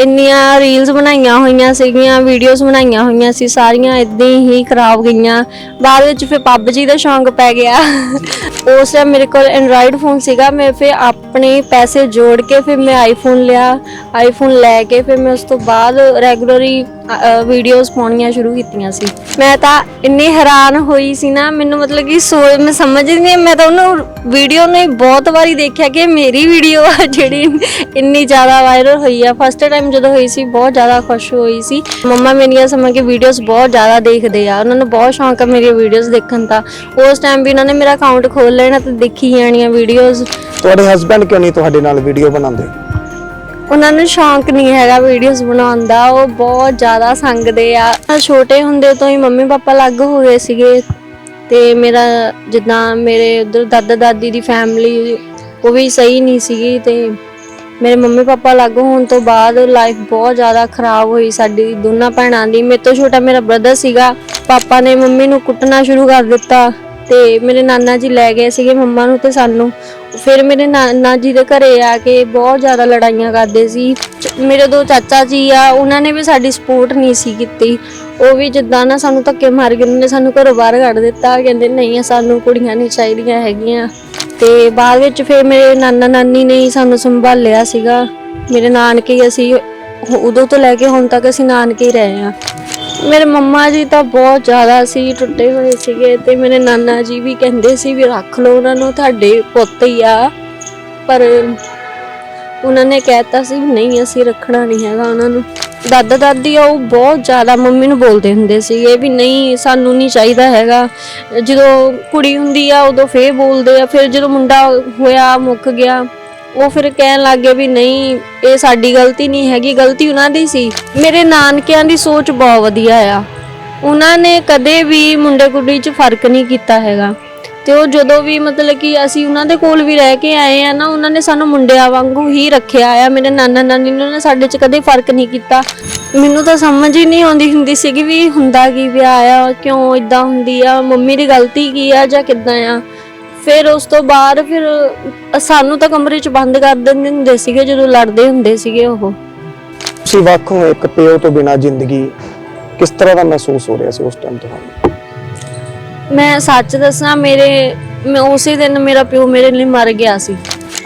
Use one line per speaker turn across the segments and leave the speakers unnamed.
ਇੰਨੀਆਂ ਰੀਲਸ ਬਣਾਈਆਂ ਹੋਈਆਂ ਸੀਗੀਆਂ ਵੀਡੀਓਜ਼ ਬਣਾਈਆਂ ਹੋਈਆਂ ਸੀ, ਸਾਰੀਆਂ ਇਦਾਂ ਹੀ ਖਰਾਬ ਗਈਆਂ। ਬਾਅਦ ਵਿੱਚ ਫਿਰ ਪਬਜੀ ਦਾ ਸ਼ੌਂਕ ਪੈ ਗਿਆ। ਉਸ ਟਾਈਮ ਮੇਰੇ ਕੋਲ ਐਂਡਰੋਇਡ ਫੋਨ ਸੀਗਾ, ਮੈਂ ਫਿਰ ਆਪਣੇ ਪੈਸੇ ਜੋੜ ਕੇ ਫਿਰ ਮੈਂ ਆਈਫੋਨ ਲਿਆ। ਆਈਫੋਨ ਲੈ ਕੇ ਫਿਰ ਮੈਂ ਉਸ ਤੋਂ ਬਾਅਦ ਰੈਗੂਲਰੀ ਵੀਡੀਓਜ਼ ਪਾਉਣੀਆਂ ਸ਼ੁਰੂ ਕੀਤੀਆਂ ਸੀ। ਮੈਂ ਤਾਂ ਇੰਨੀ ਹੈਰਾਨ ਹੋਈ ਸੀ ਨਾ, ਮੈਨੂੰ ਮਤਲਬ ਕਿ ਸੋਚ, ਮੈਂ ਸਮਝ ਨਹੀਂ, ਮੈਂ ਤਾਂ ਉਹਨੂੰ ਵੀਡੀਓ ਨੂੰ ਹੀ ਬਹੁਤ ਵਾਰੀ ਦੇਖਿਆ ਕਿ ਮੇਰੀ ਵੀਡੀਓ ਆ ਜਿਹੜੀ ਇੰਨੀ ਜ਼ਿਆਦਾ ਵਾਇਰਲ ਹੋਈ ਆ। ਫਸਟ ਟਾਈਮ ਜਦੋਂ ਹੋਈ ਸੀ, ਬਹੁਤ ਜ਼ਿਆਦਾ ਖੁਸ਼ ਹੋਈ ਸੀ। ਮੰਮਾ ਮੇਰੀਆਂ ਸਮਝ ਕੇ ਵੀਡੀਓਜ਼ ਬਹੁਤ ਜ਼ਿਆਦਾ ਦੇਖਦੇ ਆ। ਉਹਨਾਂ ਨੂੰ ਬਹੁਤ ਸ਼ੌਂਕ ਆ ਮੇਰੀਆਂ ਵੀਡੀਓਜ਼ ਦੇਖਣ ਦਾ। ਉਸ ਟਾਈਮ ਵੀ ਉਹਨਾਂ ਨੇ ਮੇਰਾ ਅਕਾਊਂਟ ਖੋਲ ਲੈਣਾ ਤੇ ਦੇਖੀ ਜਾਣੀਆਂ ਵੀਡੀਓਜ਼
ਤੁਹਾਡੇ ਹਸਬੰਡ ਕਿਉਂ ਨਹੀਂ ਤੁਹਾਡੇ ਨਾਲ ਵੀਡੀਓ ਬਣਾਉਂਦੇ?
ਉਹਨਾਂ ਨੂੰ ਸ਼ੌਂਕ ਨਹੀਂ ਹੈਗਾ ਵੀਡੀਓਜ਼ ਬਣਾਉਣ ਦਾ, ਉਹ ਬਹੁਤ ਜ਼ਿਆਦਾ ਸੰਗਦੇ ਆ। ਛੋਟੇ ਹੁੰਦੇ ਤੋਂ ਹੀ ਮੰਮੀ ਪਾਪਾ ਅਲੱਗ ਹੋ ਗਏ ਸੀਗੇ ਤੇ ਮੇਰਾ ਜਿੱਦਾਂ ਮੇਰੇ ਉਧਰ ਦਾਦਾ ਦਾਦੀ ਦੀ ਫੈਮਿਲੀ ਉਹ ਵੀ ਸਹੀ ਨਹੀਂ ਸੀਗੀ ਤੇ ਮੇਰੇ ਮੰਮੀ ਪਾਪਾ ਅਲੱਗ ਹੋਣ ਤੋਂ ਬਾਅਦ ਲਾਈਫ ਬਹੁਤ ਜ਼ਿਆਦਾ ਖਰਾਬ ਹੋਈ ਸਾਡੀ ਦੋਨਾਂ ਭੈਣਾਂ ਦੀ। ਮੇਰੇ ਤੋਂ ਛੋਟਾ ਮੇਰਾ ਬ੍ਰਦਰ ਸੀਗਾ, ਪਾਪਾ ਨੇ ਮੰਮੀ ਨੂੰ ਕੁੱਟਣਾ ਸ਼ੁਰੂ ਕਰ ਦਿੱਤਾ। ਤੇ ਮੇਰੇ ਨਾਨਾ ਜੀ ਲੈ ਗਏ ਸੀਗੇ ਮੰਮਾ ਨੂੰ ਤੇ ਸਾਨੂੰ। ਫਿਰ ਮੇਰੇ ਨਾਨਾ ਜੀ ਦੇ ਘਰੇ ਆ ਕੇ ਬਹੁਤ ਜ਼ਿਆਦਾ ਲੜਾਈਆਂ ਕਰਦੇ ਸੀ। ਚ- ਮੇਰੇ ਦੋ ਚਾਚਾ ਜੀ ਆ, ਉਹਨਾਂ ਨੇ ਵੀ ਸਾਡੀ ਸਪੋਰਟ ਨਹੀਂ ਸੀ ਕੀਤੀ। ਉਹ ਵੀ ਜਿੱਦਾਂ ਨਾ ਸਾਨੂੰ ਧੱਕੇ ਮਾਰ ਕੇ ਉਹਨਾਂ ਨੇ ਸਾਨੂੰ ਘਰੋਂ ਬਾਹਰ ਕੱਢ ਦਿੱਤਾ। ਕਹਿੰਦੇ ਨਹੀਂ ਸਾਨੂੰ ਕੁੜੀਆਂ ਨਹੀਂ ਚਾਹੀਦੀਆਂ ਹੈਗੀਆਂ। ਤੇ ਬਾਅਦ ਵਿੱਚ ਫਿਰ ਮੇਰੇ ਨਾਨਾ ਨਾਨੀ ਨੇ ਹੀ ਸਾਨੂੰ ਸੰਭਾਲਿਆ ਸੀਗਾ। ਮੇਰੇ ਨਾਨਕੇ ਅਸੀਂ ਉਦੋਂ ਤੋਂ ਲੈ ਕੇ ਹੁਣ ਤੱਕ ਅਸੀਂ ਨਾਨਕੇ ਹੀ ਰਹੇ ਆ ਮੇਰੇ ਮੰਮਾ ਜੀ ਤਾਂ ਬਹੁਤ ਜ਼ਿਆਦਾ ਸੀ, ਟੁੱਟੇ ਹੋਏ ਸੀਗੇ ਤੇ ਮੇਰੇ ਨਾਨਾ ਜੀ ਵੀ ਕਹਿੰਦੇ ਸੀ ਵੀ ਰੱਖ ਲਓ ਉਹਨਾਂ ਨੂੰ, ਤੁਹਾਡੇ ਪੁੱਤ ਹੀ ਆ। ਪਰ ਉਹਨਾਂ ਨੇ ਕਹਿਤਾ ਸੀ ਵੀ ਨਹੀਂ, ਅਸੀਂ ਰੱਖਣਾ ਨਹੀਂ ਹੈਗਾ ਉਹਨਾਂ ਨੂੰ। ਦਾਦਾ ਦਾਦੀ ਆ, ਉਹ ਬਹੁਤ ਜ਼ਿਆਦਾ ਮੰਮੀ ਨੂੰ ਬੋਲਦੇ ਹੁੰਦੇ ਸੀਗੇ ਵੀ ਨਹੀਂ, ਸਾਨੂੰ ਨਹੀਂ ਚਾਹੀਦਾ ਹੈਗਾ। ਜਦੋਂ ਕੁੜੀ ਹੁੰਦੀ ਆ, ਉਦੋਂ ਫੇਰ ਬੋਲਦੇ ਆ, ਫਿਰ ਜਦੋਂ ਮੁੰਡਾ ਹੋਇਆ, ਮੁੱਕ ਗਿਆ ਉਹ ਫਿਰ ਕਹਿਣ ਲੱਗ ਗਏ ਵੀ ਨਹੀਂ, ਇਹ ਸਾਡੀ ਗਲਤੀ ਨਹੀਂ ਹੈਗੀ, ਗਲਤੀ ਉਹਨਾਂ ਦੀ ਸੀ। ਮੇਰੇ ਨਾਨਕਿਆਂ ਦੀ ਸੋਚ ਬਹੁਤ ਵਧੀਆ ਆ। ਉਹਨਾਂ ਨੇ ਕਦੇ ਵੀ ਮੁੰਡੇ ਕੁੜੀ 'ਚ ਫ਼ਰਕ ਨਹੀਂ ਕੀਤਾ ਹੈਗਾ। ਤੇ ਉਹ ਜਦੋਂ ਵੀ ਮਤਲਬ ਕਿ ਅਸੀਂ ਉਹਨਾਂ ਦੇ ਕੋਲ ਵੀ ਰਹਿ ਕੇ ਆਏ ਆ ਨਾ, ਉਹਨਾਂ ਨੇ ਸਾਨੂੰ ਮੁੰਡਿਆਂ ਵਾਂਗੂ ਹੀ ਰੱਖਿਆ ਆ। ਮੇਰੇ ਨਾਨਾ ਨਾਨੀ ਨੇ ਸਾਡੇ 'ਚ ਕਦੇ ਫ਼ਰਕ ਨਹੀਂ ਕੀਤਾ। ਮੈਨੂੰ ਤਾਂ ਸਮਝ ਹੀ ਨਹੀਂ ਆਉਂਦੀ ਹੁੰਦੀ ਸੀਗੀ ਵੀ ਹੁੰਦਾ ਕੀ ਵਿਆਹ ਆ, ਕਿਉਂ ਇਦਾਂ ਹੁੰਦੀ ਆ, ਮੰਮੀ ਦੀ ਗਲਤੀ ਕੀ ਆ ਜਾਂ ਕਿੱਦਾਂ ਆ। ਫਿਰ ਉਸ ਤੋਂ ਬਾਅਦ ਫਿਰ ਸਾਨੂੰ ਤਾਂ ਕਮਰੇ 'ਚ ਬੰਦ ਕਰ ਦਿੰਦੇ ਹੁੰਦੇ ਸੀਗੇ ਜਦੋਂ ਲੜਦੇ ਹੁੰਦੇ ਸੀਗੇ ਉਹ।
ਤੁਸੀਂ ਵੱਖ ਇੱਕ ਪਿਓ ਤੋਂ ਬਿਨਾ ਜ਼ਿੰਦਗੀ ਕਿਸ ਤਰ੍ਹਾਂ ਦਾ ਮਹਿਸੂਸ ਹੋ ਰਿਹਾ ਸੀ ਉਸ ਟਾਈਮ ਤੁਹਾਨੂੰ?
ਮੈਂ ਸੱਚ ਦੱਸਾਂ ਮੇਰੇ ਮੈਂ ਉਸੇ ਦਿਨ ਮੇਰਾ ਪਿਓ ਮੇਰੇ ਲਈ ਮਰ ਗਿਆ ਸੀ।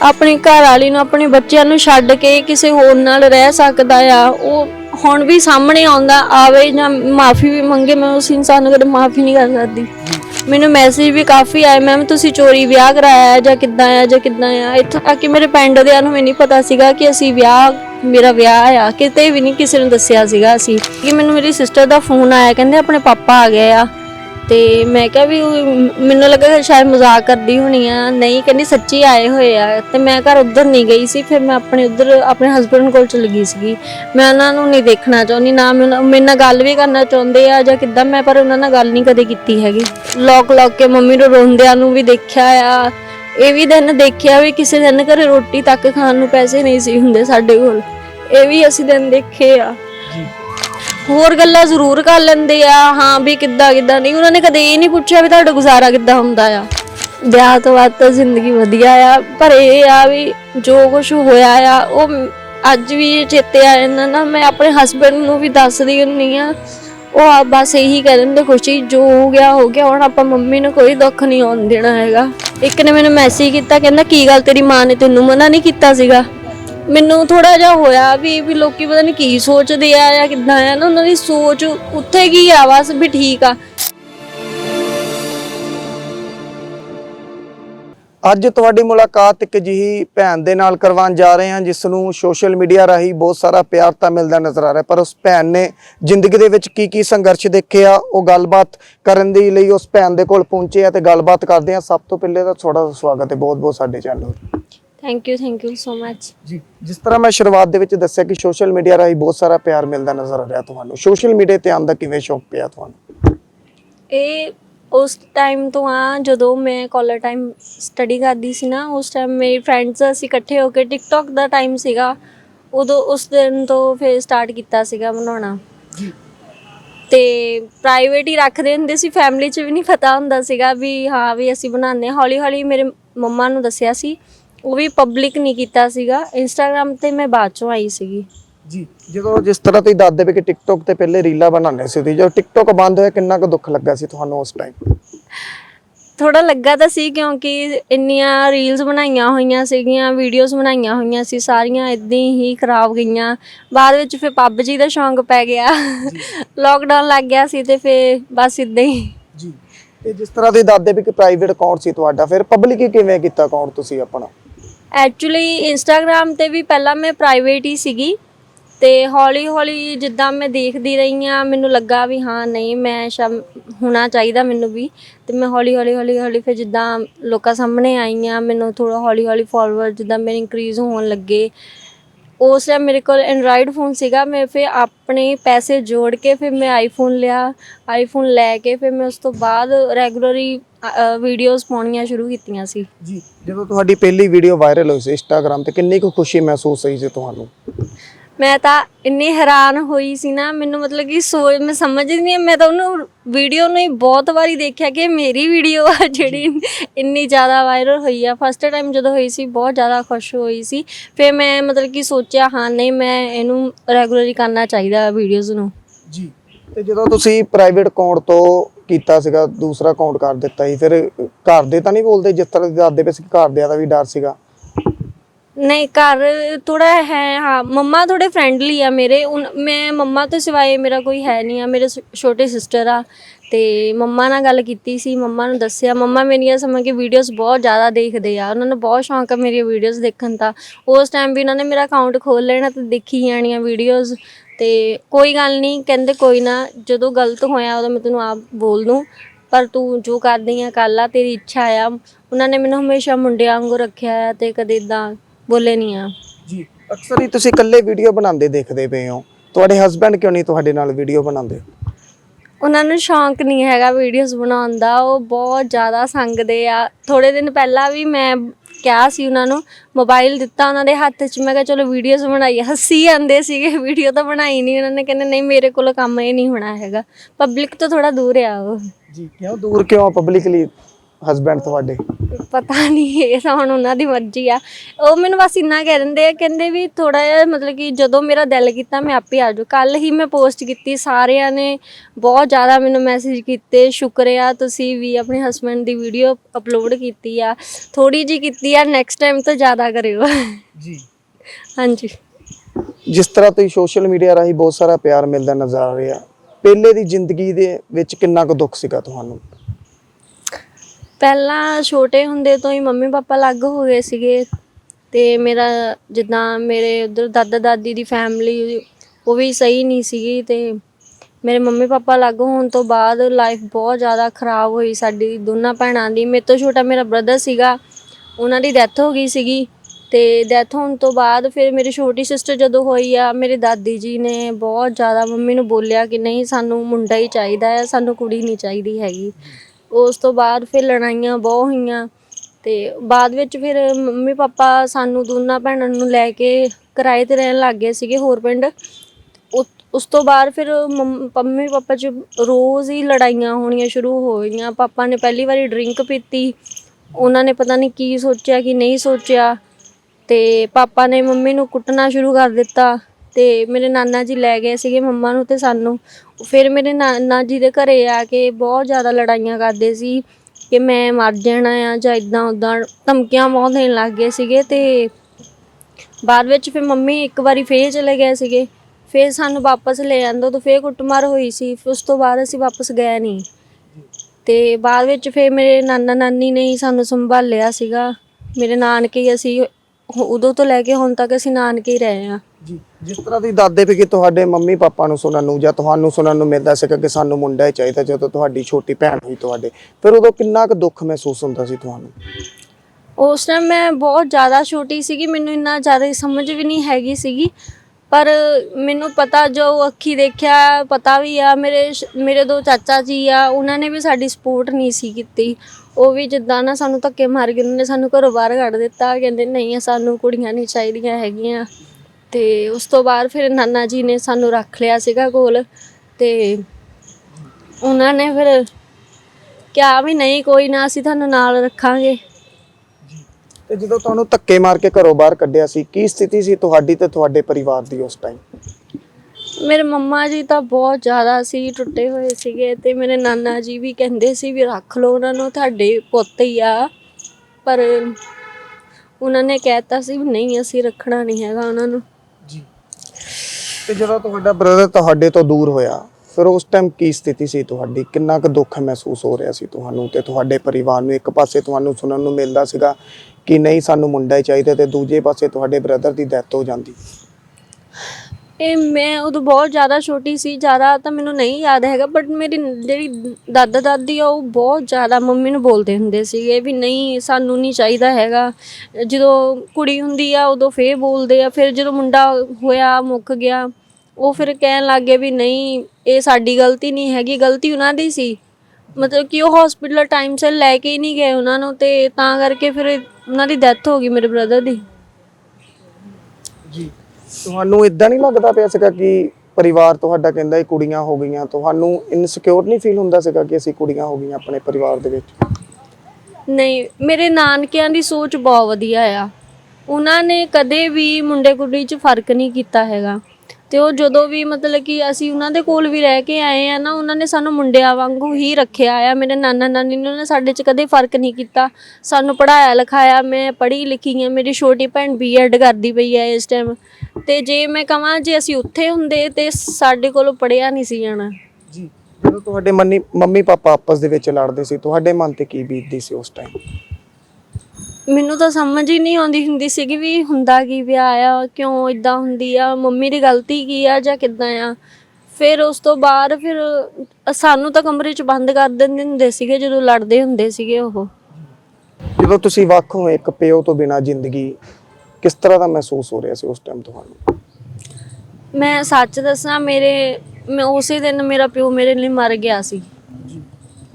ਆਪਣੀ ਘਰ ਵਾਲੀ ਨੂੰ ਆਪਣੇ ਬੱਚਿਆਂ ਨੂੰ ਛੱਡ ਕੇ ਕਿਸੇ ਹੋਰ ਨਾਲ ਰਹਿ ਸਕਦਾ ਆ ਉਹ ਹੁਣ ਵੀ ਸਾਹਮਣੇ ਆਉਂਦਾ ਆਵੇ ਜਾਂ ਮਾਫੀ ਵੀ ਮੰਗੇ ਮੈਂ ਉਸ ਇਨਸਾਨ ਨੂੰ ਕਦੇ ਮਾਫੀ ਨਹੀਂ ਕਰ ਸਕਦੀ। ਮੈਨੂੰ ਮੈਸੇਜ ਵੀ ਕਾਫੀ ਆਏ ਮੈਮ ਤੁਸੀਂ ਚੋਰੀ ਵਿਆਹ ਕਰਾਇਆ ਹੈ ਜਾਂ ਕਿੱਦਾਂ ਆ ਜਾਂ ਕਿੱਦਾਂ ਆ ਇੱਥੋਂ ਤੱਕ ਕਿ ਮੇਰੇ ਪਿੰਡ ਦੇ ਨੂੰ ਵੀ ਨਹੀਂ ਪਤਾ ਸੀਗਾ ਕਿ ਅਸੀਂ ਵਿਆਹ, ਮੇਰਾ ਵਿਆਹ ਆ ਕਿਤੇ ਵੀ ਨਹੀਂ ਕਿਸੇ ਨੂੰ ਦੱਸਿਆ ਸੀਗਾ ਅਸੀਂ। ਕਿ ਮੈਨੂੰ ਮੇਰੀ ਸਿਸਟਰ ਦਾ ਫੋਨ ਆਇਆ, ਕਹਿੰਦੇ ਆਪਣੇ ਪਾਪਾ ਆ ਗਏ ਆ। ਤੇ ਮੈਂ ਕਿਹਾ ਵੀ ਉਹ ਮੈਨੂੰ ਲੱਗਾ ਸ਼ਾਇਦ ਮਜ਼ਾਕ ਕਰਦੀ ਹੋਣੀ ਆ। ਨਹੀਂ, ਕਹਿੰਦੀ ਸੱਚੀ ਆਏ ਹੋਏ ਆ। ਤੇ ਮੈਂ ਘਰ ਉਧਰ ਨਹੀਂ ਗਈ ਸੀ, ਫਿਰ ਮੈਂ ਆਪਣੇ ਉਧਰ, ਆਪਣੇ ਹਸਬੰਡ ਕੋਲ ਚਲੀ ਗਈ ਸੀਗੀ। ਮੈਂ ਉਹਨਾਂ ਨੂੰ ਨਹੀਂ ਦੇਖਣਾ ਚਾਹੁੰਦੀ, ਨਾ ਮੈਂ ਉਹਨਾਂ- ਮੇਰੇ ਨਾਲ ਗੱਲ ਵੀ ਕਰਨਾ ਚਾਹੁੰਦੇ ਆ ਜਾਂ ਕਿੱਦਾਂ, ਮੈਂ ਪਰ ਉਹਨਾਂ ਨਾਲ ਗੱਲ ਨਹੀਂ ਕਦੇ ਕੀਤੀ ਹੈਗੀ। ਲੋਕ ਲੋਕ ਕੇ ਮੰਮੀ ਨੂੰ ਰੋਂਦਿਆਂ ਨੂੰ ਵੀ ਦੇਖਿਆ ਆ। ਇਹ ਵੀ ਦਿਨ ਦੇਖਿਆ ਵੀ ਕਿਸੇ ਦਿਨ ਘਰੇ ਰੋਟੀ ਤੱਕ ਖਾਣ ਨੂੰ ਪੈਸੇ ਨਹੀਂ ਸੀ ਹੁੰਦੇ ਸਾਡੇ ਕੋਲ। ਇਹ ਵੀ ਅਸੀਂ ਦਿਨ ਦੇਖੇ ਆ। ਹੋਰ ਗੱਲਾਂ ਜ਼ਰੂਰ ਕਰ ਲੈਂਦੇ ਆ। ਹਾਂ ਵੀ ਕਿੱਦਾਂ ਕਿੱਦਾਂ ਨਹੀਂ। ਉਹਨਾਂ ਨੇ ਕਦੇ ਇਹ ਨਹੀਂ ਪੁੱਛਿਆ ਵੀ ਤੁਹਾਡਾ ਗੁਜ਼ਾਰਾ ਕਿੱਦਾਂ ਹੁੰਦਾ ਆ। ਵਿਆਹ ਤੋਂ ਬਾਅਦ ਤਾਂ ਜ਼ਿੰਦਗੀ ਵਧੀਆ ਆ। ਪਰ ਇਹ ਆ ਵੀ ਜੋ ਕੁਝ ਹੋਇਆ ਆ, ਉਹ ਅੱਜ ਵੀ ਚੇਤੇ ਆ ਜਾਂਦਾ ਨਾ। ਮੈਂ ਆਪਣੇ ਹਸਬੰਡ ਨੂੰ ਵੀ ਦੱਸਦੀ ਹੁੰਨੀ ਆ ਉਹ ਆ ਬਸ ਇਹੀ ਕਹਿ ਦਿੰਦੇ, ਖੁਸ਼ੀ, ਜੋ ਹੋ ਗਿਆ ਹੋ ਗਿਆ। ਹੁਣ ਆਪਾਂ ਮੰਮੀ ਨੂੰ ਕੋਈ ਦੁੱਖ ਨਹੀਂ ਆਉਣ ਦੇਣਾ ਹੈਗਾ। ਇੱਕ ਨੇ ਮੈਨੂੰ ਮੈਸੇਜ ਕੀਤਾ, ਕਹਿੰਦਾ, ਕੀ ਗੱਲ ਤੇਰੀ ਮਾਂ ਨੇ ਤੈਨੂੰ ਮਨਾ ਨਹੀਂ ਕੀਤਾ ਸੀਗਾ? ਮੈਨੂੰ ਥੋੜਾ ਜਿਹਾ ਹੋਇਆ ਵੀ ਵੀ ਲੋਕੀ ਪਤਾ ਨਹੀਂ ਕੀ ਸੋਚਦੇ ਆ ਜਾਂ ਕਿੱਦਾਂ ਆ ਨਾ, ਉਹਨਾਂ ਦੀ ਸੋਚ ਉੱਥੇ ਕੀ ਆ, ਬਸ ਵੀ ਠੀਕ ਆ।
ਅੱਜ ਤੁਹਾਡੀ ਮੁਲਾਕਾਤ ਇੱਕ ਜਿਹੀ ਭੈਣ ਦੇ ਨਾਲ ਕਰਵਾਉਣ ਜਾ ਰਹੇ ਹਾਂ, ਜਿਸ ਨੂੰ ਸੋਸ਼ਲ ਮੀਡੀਆ ਰਾਹੀਂ ਬਹੁਤ ਸਾਰਾ ਪਿਆਰ ਤਾਂ ਮਿਲਦਾ ਨਜ਼ਰ ਆ ਰਿਹਾ, ਪਰ ਉਸ ਭੈਣ ਨੇ ਜ਼ਿੰਦਗੀ ਦੇ ਵਿੱਚ ਕੀ ਕੀ ਸੰਘਰਸ਼ ਦੇਖਿਆ ਉਹ ਗੱਲਬਾਤ ਕਰਨ ਦੇ ਲਈ ਉਸ ਭੈਣ ਦੇ ਕੋਲ ਪਹੁੰਚੇ ਆ ਤੇ ਗੱਲਬਾਤ ਕਰਦੇ ਆ। ਸਭ ਤੋਂ ਪਹਿਲੇ ਤਾਂ ਤੁਹਾਡਾ ਸਵਾਗਤ ਹੈ ਬਹੁਤ ਬਹੁਤ ਸਾਡੇ channel
thank you thank you so much
ਜੀ ਜਿਸ ਤਰ੍ਹਾਂ ਮੈਂ ਸ਼ੁਰੂਆਤ ਦੇ ਵਿੱਚ ਦੱਸਿਆ ਕਿ ਸੋਸ਼ਲ ਮੀਡੀਆ ਰਾਹੀਂ ਬਹੁਤ ਸਾਰਾ ਪਿਆਰ ਮਿਲਦਾ ਨਜ਼ਰ ਆ ਰਿਹਾ ਤੁਹਾਨੂੰ। ਸੋਸ਼ਲ ਮੀਡੀਆ ਤੇ ਆਉਣ ਦਾ ਕਿਵੇਂ ਸ਼ੌਕ ਪਿਆ ਤੁਹਾਨੂੰ?
ਇਹ ਉਸ ਟਾਈਮ ਤੋਂ ਆ ਜਦੋਂ ਮੈਂ ਕਾਲਰ ਟਾਈਮ ਸਟੱਡੀ ਕਰਦੀ ਸੀ ਨਾ ਉਸ ਟਾਈਮ ਮੇਰੇ ਫਰੈਂਡਸ ਅਸੀਂ ਇਕੱਠੇ ਹੋ ਕੇ ਟਿਕਟੌਕ ਦਾ ਟਾਈਮ ਸੀਗਾ। ਉਦੋਂ ਉਸ ਦਿਨ ਤੋਂ ਫਿਰ ਸਟਾਰਟ ਕੀਤਾ ਸੀਗਾ ਬਣਾਉਣਾ। ਤੇ ਪ੍ਰਾਈਵੇਟ ਹੀ ਰੱਖਦੇ ਹੁੰਦੇ ਸੀ ਫੈਮਿਲੀ 'ਚ ਵੀ ਨਹੀਂ ਪਤਾ ਹੁੰਦਾ ਸੀਗਾ ਵੀ ਹਾਂ ਵੀ ਅਸੀਂ ਬਣਾਉਂਦੇ। ਹੌਲੀ ਹੌਲੀ ਮੇਰੇ ਮੰਮਾ ਨੂੰ ਦੱਸਿਆ ਸੀ ਉਹ ਵੀ ਪਬਲਿਕ ਨਹੀਂ ਕੀਤਾ ਸੀਗਾ। ਇੰਸਟਾਗ੍ਰam ਤੇ ਮੈਂ ਬਾਅਦ ਚੋਂ ਆਈ ਸੀਗੀ।
ਜੀ ਜਦੋਂ ਜਿਸ ਤਰ੍ਹਾਂ ਤੁਸੀਂ ਦੱਸਦੇ ਵੀ ਕਿ ਟਿਕਟੋਕ ਤੇ ਪਹਿਲੇ ਰੀਲਾਂ ਬਣਾਉਂਦੇ ਸੀ ਤੁਸੀਂ ਜਦੋਂ ਟਿਕਟੋਕ ਬੰਦ ਹੋਇਆ ਕਿੰਨਾ ਕੁ ਦੁੱਖ ਲੱਗਾ ਸੀ ਤੁਹਾਨੂੰ ਉਸ ਟਾਈਮ
ਥੋੜਾ ਲੱਗਾ ਤਾਂ ਸੀ ਕਿਉਂਕਿ ਇੰਨੀਆਂ ਰੀਲਸ ਬਣਾਈਆਂ ਹੋਈਆਂ ਸੀਗੀਆਂ ਵੀਡੀਓਜ਼ ਬਣਾਈਆਂ ਹੋਈਆਂ ਸੀ ਸਾਰੀਆਂ ਇਦਾਂ ਹੀ ਖਰਾਬ ਗਈਆਂ। ਬਾਅਦ ਵਿੱਚ ਫਿਰ ਪਬਜੀ ਦਾ ਸ਼ੌਂਕ ਪੈ ਗਿਆ। ਲੋਕਡਾਊਨ ਲੱਗ ਗਿਆ ਸੀ ਤੇ ਫਿਰ ਬਸ ਇਦਾਂ ਹੀ।
ਜੀ ਤੇ ਜਿਸ ਤਰ੍ਹਾਂ ਤੁਸੀਂ ਦੱਸਦੇ ਵੀ ਕਿ ਪ੍ਰਾਈਵੇਟ ਅਕਾਊਂਟ ਸੀ ਤੁਹਾਡਾ ਫਿਰ ਪਬਲਿਕ ਕਿਵੇਂ ਕੀਤਾ ਅਕਾਊਂਟ ਤੁਸੀਂ ਆਪਣਾ?
ਐਕਚੁਅਲੀ ਇੰਸਟਾਗ੍ਰam ਤੇ ਵੀ ਪਹਿਲਾਂ ਮੈਂ ਪ੍ਰਾਈਵੇਟ ਹੀ ਸੀਗੀ ਤੇ ਹੌਲੀ ਹੌਲੀ ਜਿੱਦਾਂ ਮੈਂ ਦੇਖਦੀ ਰਹੀ ਆ ਮੈਨੂੰ ਲੱਗਾ ਵੀ ਹਾਂ, ਨਹੀਂ, ਮੈਂ ਸ਼ਮ, ਹੋਣਾ ਚਾਹੀਦਾ ਮੈਨੂੰ ਵੀ ਤੇ ਮੈਂ ਹੌਲੀ ਹੌਲੀ ਹੌਲੀ ਹੌਲੀ ਫਿਰ ਜਿੱਦਾਂ ਲੋਕਾਂ ਸਾਹਮਣੇ ਆਈ ਆ ਮੈਨੂੰ ਥੋੜਾ ਹੌਲੀ ਹੌਲੀ ਫਾਲੋਅਰ ਜਿੱਦਾਂ ਮੇਰੇ ਇਨਕਰੀਜ਼ ਹੋਣ ਲੱਗੇ। ਉਸ ਟਾਈਮ ਮੇਰੇ ਕੋਲ ਐਂਡਰਾਇਡ ਫੋਨ ਸੀਗਾ, ਮੈਂ ਫਿਰ ਆਪਣੇ ਪੈਸੇ ਜੋੜ ਕੇ ਫਿਰ ਮੈਂ ਆਈਫੋਨ ਲਿਆ ਆਈਫੋਨ ਲੈ ਕੇ ਫਿਰ ਮੈਂ ਉਸ ਤੋਂ ਬਾਅਦ ਰੈਗੂਲਰੀ ਵੀਡੀਓਜ਼ ਪਾਉਣੀਆਂ ਸ਼ੁਰੂ ਕੀਤੀਆਂ ਸੀ।
ਜੀ ਜਦੋਂ ਤੁਹਾਡੀ ਪਹਿਲੀ ਵੀਡੀਓ ਵਾਇਰਲ ਹੋਈ ਸੀ ਇੰਸਟਾਗ੍ਰam ਤੇ ਕਿੰਨੀ ਕੁ ਖੁਸ਼ੀ ਮਹਿਸੂਸ ਹੋਈ ਸੀ ਤੁਹਾਨੂੰ?
ਮੈਂ ਤਾਂ ਇੰਨੀ ਹੈਰਾਨ ਹੋਈ ਸੀ ਨਾ ਮੈਨੂੰ ਮਤਲਬ ਕਿ ਸੋਚ ਮੈਂ ਸਮਝਦੀ ਨਹੀਂ ਮੈਂ ਤਾਂ ਉਹਨੂੰ ਵੀਡੀਓ ਨੂੰ ਹੀ ਬਹੁਤ ਵਾਰੀ ਦੇਖਿਆ ਕਿ ਮੇਰੀ ਵੀਡੀਓ ਆ ਜਿਹੜੀ ਇੰਨੀ ਜ਼ਿਆਦਾ ਵਾਇਰਲ ਹੋਈ ਆ। ਫਸਟ ਟਾਈਮ ਜਦੋਂ ਹੋਈ ਸੀ ਬਹੁਤ ਜ਼ਿਆਦਾ ਖੁਸ਼ ਹੋਈ ਸੀ। ਫਿਰ ਮੈਂ ਮਤਲਬ ਕਿ ਸੋਚਿਆ ਹਾਂ ਨਹੀਂ ਮੈਂ ਇਹਨੂੰ ਰੈਗੂਲਰਲੀ ਕਰਨਾ ਚਾਹੀਦਾ ਵੀਡੀਓਜ਼ ਨੂੰ।
ਜੀ ਤੇ ਜਦੋਂ ਤੁਸੀਂ ਪ੍ਰਾਈਵੇਟ ਅਕਾਊਂਟ ਤੋਂ ਕੀਤਾ ਸੀਗਾ, ਦੂਸਰਾ ਅਕਾਊਂਟ ਕਰ ਦਿੱਤਾ ਸੀ। ਫਿਰ ਘਰ ਦੇ ਤਾਂ ਨਹੀਂ ਬੋਲਦੇ, ਜਿਸ ਤਰ੍ਹਾਂ ਦੱਸਦੇ ਪਏ ਸੀ, ਘਰ ਦਿਆਂ ਦਾ ਵੀ ਡਰ ਸੀਗਾ।
ਨਹੀਂ, ਘਰ ਥੋੜਾ ਹੈ, ਹਾਂ, ਮੰਮਾ ਥੋੜੇ ਫਰੈਂਡਲੀ ਆ ਮੇਰੇ। ਉਨ- ਮੈਂ ਮੰਮਾ ਤੋਂ ਸਿਵਾਏ ਮੇਰਾ ਕੋਈ ਹੈ ਨਹੀਂ ਆ। ਮੇਰੇ ਸ- ਛੋਟੇ ਸਿਸਟਰ ਆ ਤੇ ਮੰਮਾ ਨਾਲ ਗੱਲ ਕੀਤੀ ਸੀ, ਮੰਮਾ ਨੂੰ ਦੱਸਿਆ। ਮੰਮਾ ਮੇਰੀਆਂ ਸਮਝ ਕੇ ਵੀਡੀਓਜ਼ ਬਹੁਤ ਜ਼ਿਆਦਾ ਦੇਖਦੇ ਆ। ਉਹਨਾਂ ਨੂੰ ਬਹੁਤ ਸ਼ੌਂਕ ਆ ਮੇਰੀਆਂ ਵੀਡੀਓਜ਼ ਦੇਖਣ ਦਾ। ਉਸ ਟਾਈਮ ਵੀ ਉਹਨਾਂ ਨੇ ਮੇਰਾ ਅਕਾਊਂਟ ਖੋਲ ਲੈਣਾ ਤੇ ਦੇਖੀ ਜਾਣੀਆਂ ਵੀਡੀਓਜ਼ ਤੇ ਕੋਈ ਗੱਲ ਨਹੀਂ ਕਹਿੰਦੇ ਕੋਈ ਨਾ ਜਦੋਂ ਗਲਤ ਹੋਇਆ ਉਦੋਂ ਮੈਂ ਤੈਨੂੰ ਆਪ ਬੋਲ ਦੂੰ ਪਰ ਤੂੰ ਜੋ ਕਰਦੀ ਆ ਕਰ ਲਾ ਤੇਰੀ ਇੱਛਾ ਆ। ਉਹਨਾਂ ਨੇ ਮੈਨੂੰ ਹਮੇਸ਼ਾ ਮੁੰਡਿਆਂ ਵਾਂਗੂ ਰੱਖਿਆ ਆ ਤੇ ਕਦੇ ਇਦਾਂ ਬੋਲੇ ਨਹੀਂ ਆ।
ਜੀ ਅਕਸਰ ਹੀ ਤੁਸੀਂ ਇਕੱਲੇ ਵੀਡੀਓ ਬਣਾਉਂਦੇ ਦੇਖਦੇ ਪਏ ਹੋ। ਤੁਹਾਡੇ ਹਸਬੰਡ ਕਿਉਂ ਨਹੀਂ ਤੁਹਾਡੇ ਨਾਲ ਵੀਡੀਓ ਬਣਾਉਂਦੇ?
ਉਹਨਾਂ ਨੂੰ ਸ਼ੌਂਕ ਨਹੀਂ ਹੈਗਾ ਵੀਡੀਓਜ਼ ਬਣਾਉਣ ਦਾ ਉਹ ਬਹੁਤ ਜ਼ਿਆਦਾ ਸੰਗਦੇ ਆ। ਥੋੜੇ ਦਿਨ ਪਹਿਲਾਂ ਵੀ ਮੈਂ ਕਿਹਾ ਸੀ ਉਹਨਾਂ ਨੂੰ ਮੋਬਾਈਲ ਦਿੱਤਾ ਉਹਨਾਂ ਦੇ ਹੱਥ 'ਚ, ਮੈਂ ਕਿਹਾ ਚਲੋ ਵੀਡੀਓਜ਼ ਬਣਾਈਏ ਹੱਸੀ ਜਾਂਦੇ ਸੀਗੇ ਵੀਡੀਓ ਤਾਂ ਬਣਾਈ ਨਹੀਂ ਉਹਨਾਂ ਨੇ, ਕਹਿੰਦੇ ਨਹੀਂ ਮੇਰੇ ਕੋਲ ਕੰਮ ਇਹ ਨਹੀਂ ਹੋਣਾ ਹੈਗਾ। ਪਬਲਿਕ ਤੋਂ ਥੋੜਾ ਦੂਰ ਆ ਉਹ।
ਜੀ, ਕਿਉਂ ਦੂਰ ਕਿਉਂ ਪਬਲਿਕਲੀ ਹਸਬੰਡ ਤੁਹਾਡੇ?
ਪਤਾ ਨਹੀਂ ਇਹ ਤਾਂ ਹੁਣ ਉਹਨਾਂ ਦੀ ਮਰਜ਼ੀ ਆ। ਉਹ ਮੈਨੂੰ ਬਸ ਇੰਨਾ ਕਹਿ ਦਿੰਦੇ ਆ ਕਹਿੰਦੇ ਵੀ ਥੋੜਾ ਜਿਹਾ ਮਤਲਬ ਕਿ ਜਦੋਂ ਮੇਰਾ ਦਿਲ ਕੀਤਾ ਮੈਂ ਆਪੇ ਆ ਜਾਊ। ਕੱਲ ਹੀ ਮੈਂ ਪੋਸਟ ਕੀਤੀ ਸਾਰਿਆਂ ਨੇ ਬਹੁਤ ਜ਼ਿਆਦਾ ਮੈਨੂੰ ਮੈਸੇਜ ਕੀਤੇ ਸ਼ੁਕਰੀਆ ਤੁਸੀਂ ਵੀ ਆਪਣੇ ਹਸਬੰਡ ਦੀ ਵੀਡੀਓ ਅਪਲੋਡ ਕੀਤੀ ਆ। ਥੋੜੀ ਜੀ ਕੀਤੀ ਆ ਨੈਕਸਟ ਟਾਈਮ ਤੋਂ ਜ਼ਿਆਦਾ ਕਰਿਓ।
ਜੀ।
ਹਾਂਜੀ।
ਜਿਸ ਤਰ੍ਹਾਂ ਤੁਸੀਂ ਸੋਸ਼ਲ ਮੀਡੀਆ ਰਾਹੀਂ ਬਹੁਤ ਸਾਰਾ ਪਿਆਰ ਮਿਲਦਾ ਨਜ਼ਰ ਆ ਰਿਹਾ ਪਹਿਲੇ ਦੀ ਜ਼ਿੰਦਗੀ ਦੇ ਵਿੱਚ ਕਿੰਨਾ ਕੁ ਦੁੱਖ ਸੀਗਾ ਤੁਹਾਨੂੰ?
ਪਹਿਲਾਂ ਛੋਟੇ ਹੁੰਦੇ ਤੋਂ ਹੀ ਮੰਮੀ ਪਾਪਾ ਅਲੱਗ ਹੋ ਗਏ ਸੀਗੇ ਤੇ ਮੇਰਾ ਜਿੱਦਾਂ ਮੇਰੇ ਉਧਰ ਦਾਦਾ ਦਾਦੀ ਦੀ ਫੈਮਿਲੀ ਉਹ ਵੀ ਸਹੀ ਨਹੀਂ ਸੀਗੀ ਤੇ ਮੇਰੇ ਮੰਮੀ ਪਾਪਾ ਅਲੱਗ ਹੋਣ ਤੋਂ ਬਾਅਦ ਲਾਈਫ ਬਹੁਤ ਜ਼ਿਆਦਾ ਖਰਾਬ ਹੋਈ ਸਾਡੀ ਦੋਨਾਂ ਭੈਣਾਂ ਦੀ। ਮੇਰੇ ਤੋਂ ਛੋਟਾ ਮੇਰਾ ਬ੍ਰਦਰ ਸੀਗਾ, ਉਹਨਾਂ ਦੀ ਡੈਥ ਹੋ ਗਈ ਸੀਗੀ ਤੇ ਡੈਥ ਹੋਣ ਤੋਂ ਬਾਅਦ ਫਿਰ ਮੇਰੀ ਛੋਟੀ ਸਿਸਟਰ ਜਦੋਂ ਹੋਈ ਆ, ਮੇਰੇ ਦਾਦੀ ਜੀ ਨੇ ਬਹੁਤ ਜ਼ਿਆਦਾ ਮੰਮੀ ਨੂੰ ਬੋਲਿਆ ਕਿ ਨਹੀਂ ਸਾਨੂੰ ਮੁੰਡਾ ਹੀ ਚਾਹੀਦਾ ਹੈ ਸਾਨੂੰ ਕੁੜੀ ਨਹੀਂ ਚਾਹੀਦੀ ਹੈਗੀ। ਉਸ ਤੋਂ ਬਾਅਦ ਫਿਰ ਲੜਾਈਆਂ ਬਹੁਤ ਹੋਈਆਂ ਤੇ ਬਾਅਦ ਵਿੱਚ ਫਿਰ ਮੰਮੀ ਪਾਪਾ ਸਾਨੂੰ ਦੋਨਾਂ ਭੈਣਾਂ ਨੂੰ ਲੈ ਕੇ ਕਿਰਾਏ ਤੇ ਰਹਿਣ ਲੱਗ ਗਏ ਸੀਗੇ ਹੋਰ ਪਿੰਡ। ਉ- ਉਸ ਤੋਂ ਬਾਅਦ ਫਿਰ ਮੰਮ- ਮੰਮੀ ਪਾਪਾ ਚ ਰੋਜ਼ ਹੀ ਲੜਾਈਆਂ ਹੋਣੀਆਂ ਸ਼ੁਰੂ ਹੋ ਗਈਆਂ। ਪਾਪਾ ਨੇ ਪਹਿਲੀ ਵਾਰੀ ਡਰਿੰਕ ਪੀਤੀ। ਉਹਨਾਂ ਨੇ ਪਤਾ ਨਹੀਂ ਕੀ ਸੋਚਿਆ, ਕਿ ਨਹੀਂ ਸੋਚਿਆ। ਤੇ ਪਾਪਾ ਨੇ ਮੰਮੀ ਨੂੰ ਕੁੱਟਣਾ ਸ਼ੁਰੂ ਕਰ ਦਿੱਤਾ। ਤੇ ਮੇਰੇ ਨਾਨਾ ਜੀ ਲੈ ਗਏ ਸੀਗੇ ਮੰਮਾ ਨੂੰ ਤੇ ਸਾਨੂੰ। ਫਿਰ ਮੇਰੇ ਨਾਨਾ ਜੀ ਦੇ ਘਰੇ ਆ ਕੇ ਬਹੁਤ ਜ਼ਿਆਦਾ ਲੜਾਈਆਂ ਕਰਦੇ ਸੀ ਕਿ ਮੈਂ ਮਰ ਜਾਣਾ ਆ ਜਾਂ ਇਦਾਂ ਉਦਾਂ ਧਮਕੀਆਂ ਬਹੁਤ ਦੇਣ ਲੱਗ ਗਏ ਸੀਗੇ ਤੇ ਬਾਅਦ ਵਿੱਚ ਫਿਰ ਮੰਮੀ ਇੱਕ ਵਾਰੀ ਫੇਰ ਚਲੇ ਗਏ ਸੀਗੇ। ਫੇਰ ਸਾਨੂੰ ਵਾਪਸ ਲੈ ਆਂਦੋ ਤਾਂ ਫੇਰ ਕੁੱਟਮਾਰ ਹੋਈ ਸੀ। ਫਿਰ ਉਸ ਤੋਂ ਬਾਅਦ ਅਸੀਂ ਵਾਪਸ ਗਏ ਨਹੀਂ ਤੇ ਬਾਅਦ ਵਿੱਚ ਫਿਰ ਮੇਰੇ ਨਾਨਾ ਨਾਨੀ ਨੇ ਹੀ ਸਾਨੂੰ ਸੰਭਾਲਿਆ ਸੀਗਾ। ਮੇਰੇ ਨਾਨਕੇ ਹੀ ਅਸੀਂ ਉਦੋਂ ਤੋਂ ਲੈ ਕੇ ਹੁਣ ਤੱਕ ਅਸੀਂ ਨਾਨਕੇ ਹੀ ਰਹੇ ਆ
ਜੀ। ਜਿਸ ਤਰ੍ਹਾਂ ਦੱਸਦੇ ਪਏ ਕਿ ਤੁਹਾਡੇ ਮੰਮੀ ਪਾਪਾ ਨੂੰ ਸੁਣਨ ਨੂੰ ਜਾਂ ਤੁਹਾਨੂੰ ਸੁਣਨ ਨੂੰ ਮਿਲਦਾ ਸੀਗਾ ਕਿ ਸਾਨੂੰ ਮੁੰਡਾ ਹੀ ਚਾਹੀਦਾ ਜਦੋਂ ਤੁਹਾਡੀ ਛੋਟੀ ਭੈਣ ਹੋਈ ਤੁਹਾਡੇ ਫਿਰ ਉਦੋਂ ਕਿੰਨਾ ਕੁ ਦੁੱਖ ਮਹਿਸੂਸ ਹੁੰਦਾ ਸੀ ਤੁਹਾਨੂੰ?
ਉਸ ਟਾਈਮ ਮੈਂ ਬਹੁਤ ਜ਼ਿਆਦਾ ਛੋਟੀ ਸੀਗੀ ਮੈਨੂੰ ਇੰਨਾ ਜ਼ਿਆਦਾ ਸਮਝ ਵੀ ਨਹੀਂ ਹੈਗੀ ਸੀਗੀ ਪਰ ਮੈਨੂੰ ਪਤਾ ਜੋ ਅੱਖੀ ਦੇਖਿਆ ਪਤਾ ਵੀ ਆ ਮੇਰੇ ਸ਼- ਮੇਰੇ ਦੋ ਚਾਚਾ ਜੀ ਆ ਉਹਨਾਂ ਨੇ ਵੀ ਸਾਡੀ ਸਪੋਰਟ ਨਹੀਂ ਸੀ ਕੀਤੀ। ਉਹ ਵੀ ਜਿੱਦਾਂ ਨਾ ਸਾਨੂੰ ਧੱਕੇ ਮਾਰ ਕੇ ਉਹਨਾਂ ਨੇ ਸਾਨੂੰ ਘਰੋਂ ਬਾਹਰ ਕੱਢ ਦਿੱਤਾ ਕਹਿੰਦੇ ਨਹੀਂ ਸਾਨੂੰ ਕੁੜੀਆਂ ਨਹੀਂ ਚਾਹੀਦੀਆਂ ਹੈਗੀਆਂ। ਤੇ ਉਸ ਤੋਂ ਬਾਅਦ ਫਿਰ ਨਾਨਾ ਜੀ ਨੇ ਸਾਨੂੰ ਰੱਖ ਲਿਆ ਸੀਗਾ ਕੋਲ ਤੇ ਉਹਨਾਂ ਨੇ ਫਿਰ ਕਿਹਾ ਵੀ ਨਹੀਂ ਕੋਈ ਨਾ ਅਸੀਂ ਤੁਹਾਨੂੰ ਨਾਲ ਰੱਖਾਂਗੇ।
ਤੇ ਜਦੋਂ ਤੁਹਾਨੂੰ ਧੱਕੇ ਮਾਰ ਕੇ ਘਰੋਂ ਬਾਹਰ ਕੱਢਿਆ ਸੀ ਕੀ ਸਥਿਤੀ ਸੀ ਤੁਹਾਡੀ ਤੇ ਤੁਹਾਡੇ ਪਰਿਵਾਰ ਦੀ ਉਸ ਟਾਈਮ
ਮੇਰੇ ਮੰਮਾ ਜੀ ਤਾਂ ਬਹੁਤ ਜ਼ਿਆਦਾ ਸੀ ਟੁੱਟੇ ਹੋਏ ਸੀਗੇ ਤੇ ਮੇਰੇ ਨਾਨਾ ਜੀ ਵੀ ਕਹਿੰਦੇ ਸੀ ਵੀ ਰੱਖ ਲਓ ਉਹਨਾਂ ਨੂੰ ਤੁਹਾਡੇ ਪੁੱਤ ਹੀ ਆ। ਪਰ ਉਹਨਾਂ ਨੇ ਕਹਿਤਾ ਸੀ ਵੀ ਨਹੀਂ ਅਸੀਂ ਰੱਖਣਾ ਨਹੀਂ ਹੈਗਾ ਉਹਨਾਂ ਨੂੰ।
ਤੇ ਜਦੋਂ ਤੁਹਾਡਾ ਬ੍ਰਦਰ ਤੁਹਾਡੇ ਤੋਂ ਦੂਰ ਹੋਇਆ, ਫਿਰ ਉਸ ਟਾਈਮ ਕੀ ਸਥਿਤੀ ਸੀ ਤੁਹਾਡੀ? ਕਿੰਨਾ ਕੁ ਦੁੱਖ ਮਹਿਸੂਸ ਹੋ ਰਿਹਾ ਸੀ ਤੁਹਾਨੂੰ ਤੇ ਤੁਹਾਡੇ ਪਰਿਵਾਰ ਨੂੰ? ਇੱਕ ਪਾਸੇ ਤੁਹਾਨੂੰ ਸੁਣਨ ਨੂੰ ਮਿਲਦਾ ਸੀਗਾ ਕਿ ਨਹੀਂ, ਸਾਨੂੰ ਮੁੰਡਾ ਹੀ ਚਾਹੀਦਾ ਤੇ ਦੂਜੇ ਪਾਸੇ ਤੁਹਾਡੇ ਬ੍ਰਦਰ ਦੀ ਡੈਥ ਹੋ ਜਾਂਦੀ।
ਇਹ ਮੈਂ ਉਦੋਂ ਬਹੁਤ ਜ਼ਿਆਦਾ ਛੋਟੀ ਸੀ, ਜ਼ਿਆਦਾ ਤਾਂ ਮੈਨੂੰ ਨਹੀਂ ਯਾਦ ਹੈਗਾ ਬਟ ਮੇਰੀ ਜਿਹੜੀ ਦਾਦਾ ਦਾਦੀ ਆ, ਉਹ ਬਹੁਤ ਜ਼ਿਆਦਾ ਮੰਮੀ ਨੂੰ ਬੋਲਦੇ ਹੁੰਦੇ ਸੀਗੇ ਵੀ ਨਹੀਂ, ਸਾਨੂੰ ਨਹੀਂ ਚਾਹੀਦਾ ਹੈਗਾ। ਜਦੋਂ ਕੁੜੀ ਹੁੰਦੀ ਆ, ਉਦੋਂ ਫੇਰ ਬੋਲਦੇ ਆ, ਫਿਰ ਜਦੋਂ ਮੁੰਡਾ ਹੋਇਆ, ਮੁੱਕ ਗਿਆ, ਉਹ ਫਿਰ ਕਹਿਣ ਲੱਗ ਗਏ ਵੀ ਨਹੀਂ, ਇਹ ਸਾਡੀ ਗਲਤੀ ਨਹੀਂ ਹੈਗੀ, ਗਲਤੀ ਉਹਨਾਂ ਦੀ ਸੀ। ਮਤਲਬ ਕਿ ਉਹ ਹਸਪੀਟਲ ਟਾਈਮ ਸਿਰ ਲੈ ਕੇ ਹੀ ਨਹੀਂ ਗਏ ਉਹਨਾਂ ਨੂੰ ਤੇ ਤਾਂ ਕਰਕੇ ਫਿਰ ਉਹਨਾਂ ਦੀ ਡੈਥ ਹੋ ਗਈ ਮੇਰੇ ਬ੍ਰਦਰ ਦੀ।
ਤੁਹਾਨੂੰ ਇਦਾਂ ਨਹੀਂ ਲੱਗਦਾ ਪਿਆ ਸੀਗਾ ਕਿ ਪਰਿਵਾਰ ਤੁਹਾਡਾ ਕਹਿੰਦਾ ਇਹ ਕੁੜੀਆਂ ਹੋ ਗਈਆਂ? ਤੁਹਾਨੂੰ ਇਨਸਿਕਿਉਰ ਨਹੀਂ ਫੀਲ ਹੁੰਦਾ ਸੀਗਾ ਕਿ ਅਸੀਂ ਕੁੜੀਆਂ ਹੋ ਗਈਆਂ ਆਪਣੇ ਪਰਿਵਾਰ ਦੇ ਵਿੱਚ?
ਨਹੀਂ, ਮੇਰੇ ਨਾਨਕਿਆਂ ਦੀ ਸੋਚ ਬਹੁਤ ਵਧੀਆ ਆ। ਉਹਨਾਂ ਨੇ ਕਦੇ ਵੀ ਮੁੰਡੇ ਕੁੜੀ 'ਚ ਫ਼ਰਕ ਨਹੀਂ ਕੀਤਾ ਹੈਗਾ। ਤੇ ਉਹ ਜਦੋਂ ਵੀ ਮਤਲਬ ਕਿ ਅਸੀਂ ਉਹਨਾਂ ਦੇ ਕੋਲ ਵੀ ਰਹਿ ਕੇ ਆਏ ਆ ਨਾ, ਉਹਨਾਂ ਨੇ ਸਾਨੂੰ ਮੁੰਡਿਆਂ ਵਾਂਗੂ ਹੀ ਰੱਖਿਆ ਆ। ਮੇਰੇ ਨਾਨਾ ਨਾਨੀ ਨੇ ਉਹਨਾਂ ਸਾਡੇ 'ਚ ਕਦੇ ਫ਼ਰਕ ਨਹੀਂ ਕੀਤਾ। ਸਾਨੂੰ ਪੜਾਇਆ ਲਿਖਾਇਆ, ਮੈਂ ਪੜ੍ਹੀ ਲਿਖੀ ਹਾਂ ਮੇਰੀ ਛੋਟੀ ਭੈਣ ਬੀਐਡ ਕਰਦੀ ਪਈ ਆ ਇਸ ਟਾਈਮ ਤੇ ਜੇ ਮੈਂ ਕਹਾਂ ਜੇ ਅਸੀਂ ਉੱਥੇ ਹੁੰਦੇ ਤੇ ਸਾਡੇ ਕੋਲੋਂ ਪੜਿਆ ਨਹੀਂ ਸੀ ਜਾਣਾ।
ਜੀ, ਜਦੋਂ ਤੁਹਾਡੇ ਮੰਨੀ ਮੰਮੀ ਪਾਪਾ ਆਪਸ ਦੇ ਵਿੱਚ ਲੜਦੇ ਸੀ, ਤੁਹਾਡੇ ਮਨ ਤੇ ਕੀ ਬੀਤਦੀ ਸੀ ਉਸ ਟਾਈਮ
ਮੈਨੂੰ ਤਾਂ ਸਮਝ ਹੀ ਨਹੀਂ ਆਉਂਦੀ ਹੁੰਦੀ ਸੀਗੀ ਵੀ ਹੁੰਦਾ ਕੀ ਵਿਆਹ ਆ ਕਿਉਂ ਇਦਾਂ ਹੁੰਦੀ ਆ ਮੰਮੀ ਦੀ ਗਲਤੀ ਕੀ ਆ ਜਾਂ ਕਿੱਦਾਂ ਆ। ਫਿਰ ਉਸ ਤੋਂ ਬਾਅਦ ਫਿਰ ਸਾਨੂੰ ਤਾਂ ਕਮਰੇ 'ਚ ਬੰਦ ਕਰ ਦਿੰਦੇ ਹੁੰਦੇ ਸੀਗੇ ਜਦੋਂ ਲੜਦੇ ਹੁੰਦੇ ਸੀਗੇ ਉਹ।
ਜਦੋਂ ਤੁਸੀਂ ਵੱਖ ਇੱਕ ਪਿਓ ਤੋਂ ਬਿਨਾ ਜ਼ਿੰਦਗੀ ਕਿਸ ਤਰ੍ਹਾਂ ਦਾ ਮਹਿਸੂਸ ਹੋ ਰਿਹਾ ਸੀ ਉਸ ਟਾਈਮ ਤੁਹਾਨੂੰ?
ਮੈਂ ਸੱਚ ਦੱਸਾਂ ਮੇਰੇ ਮੈਂ ਉਸੇ ਦਿਨ ਮੇਰਾ ਪਿਓ ਮੇਰੇ ਲਈ ਮਰ ਗਿਆ ਸੀ।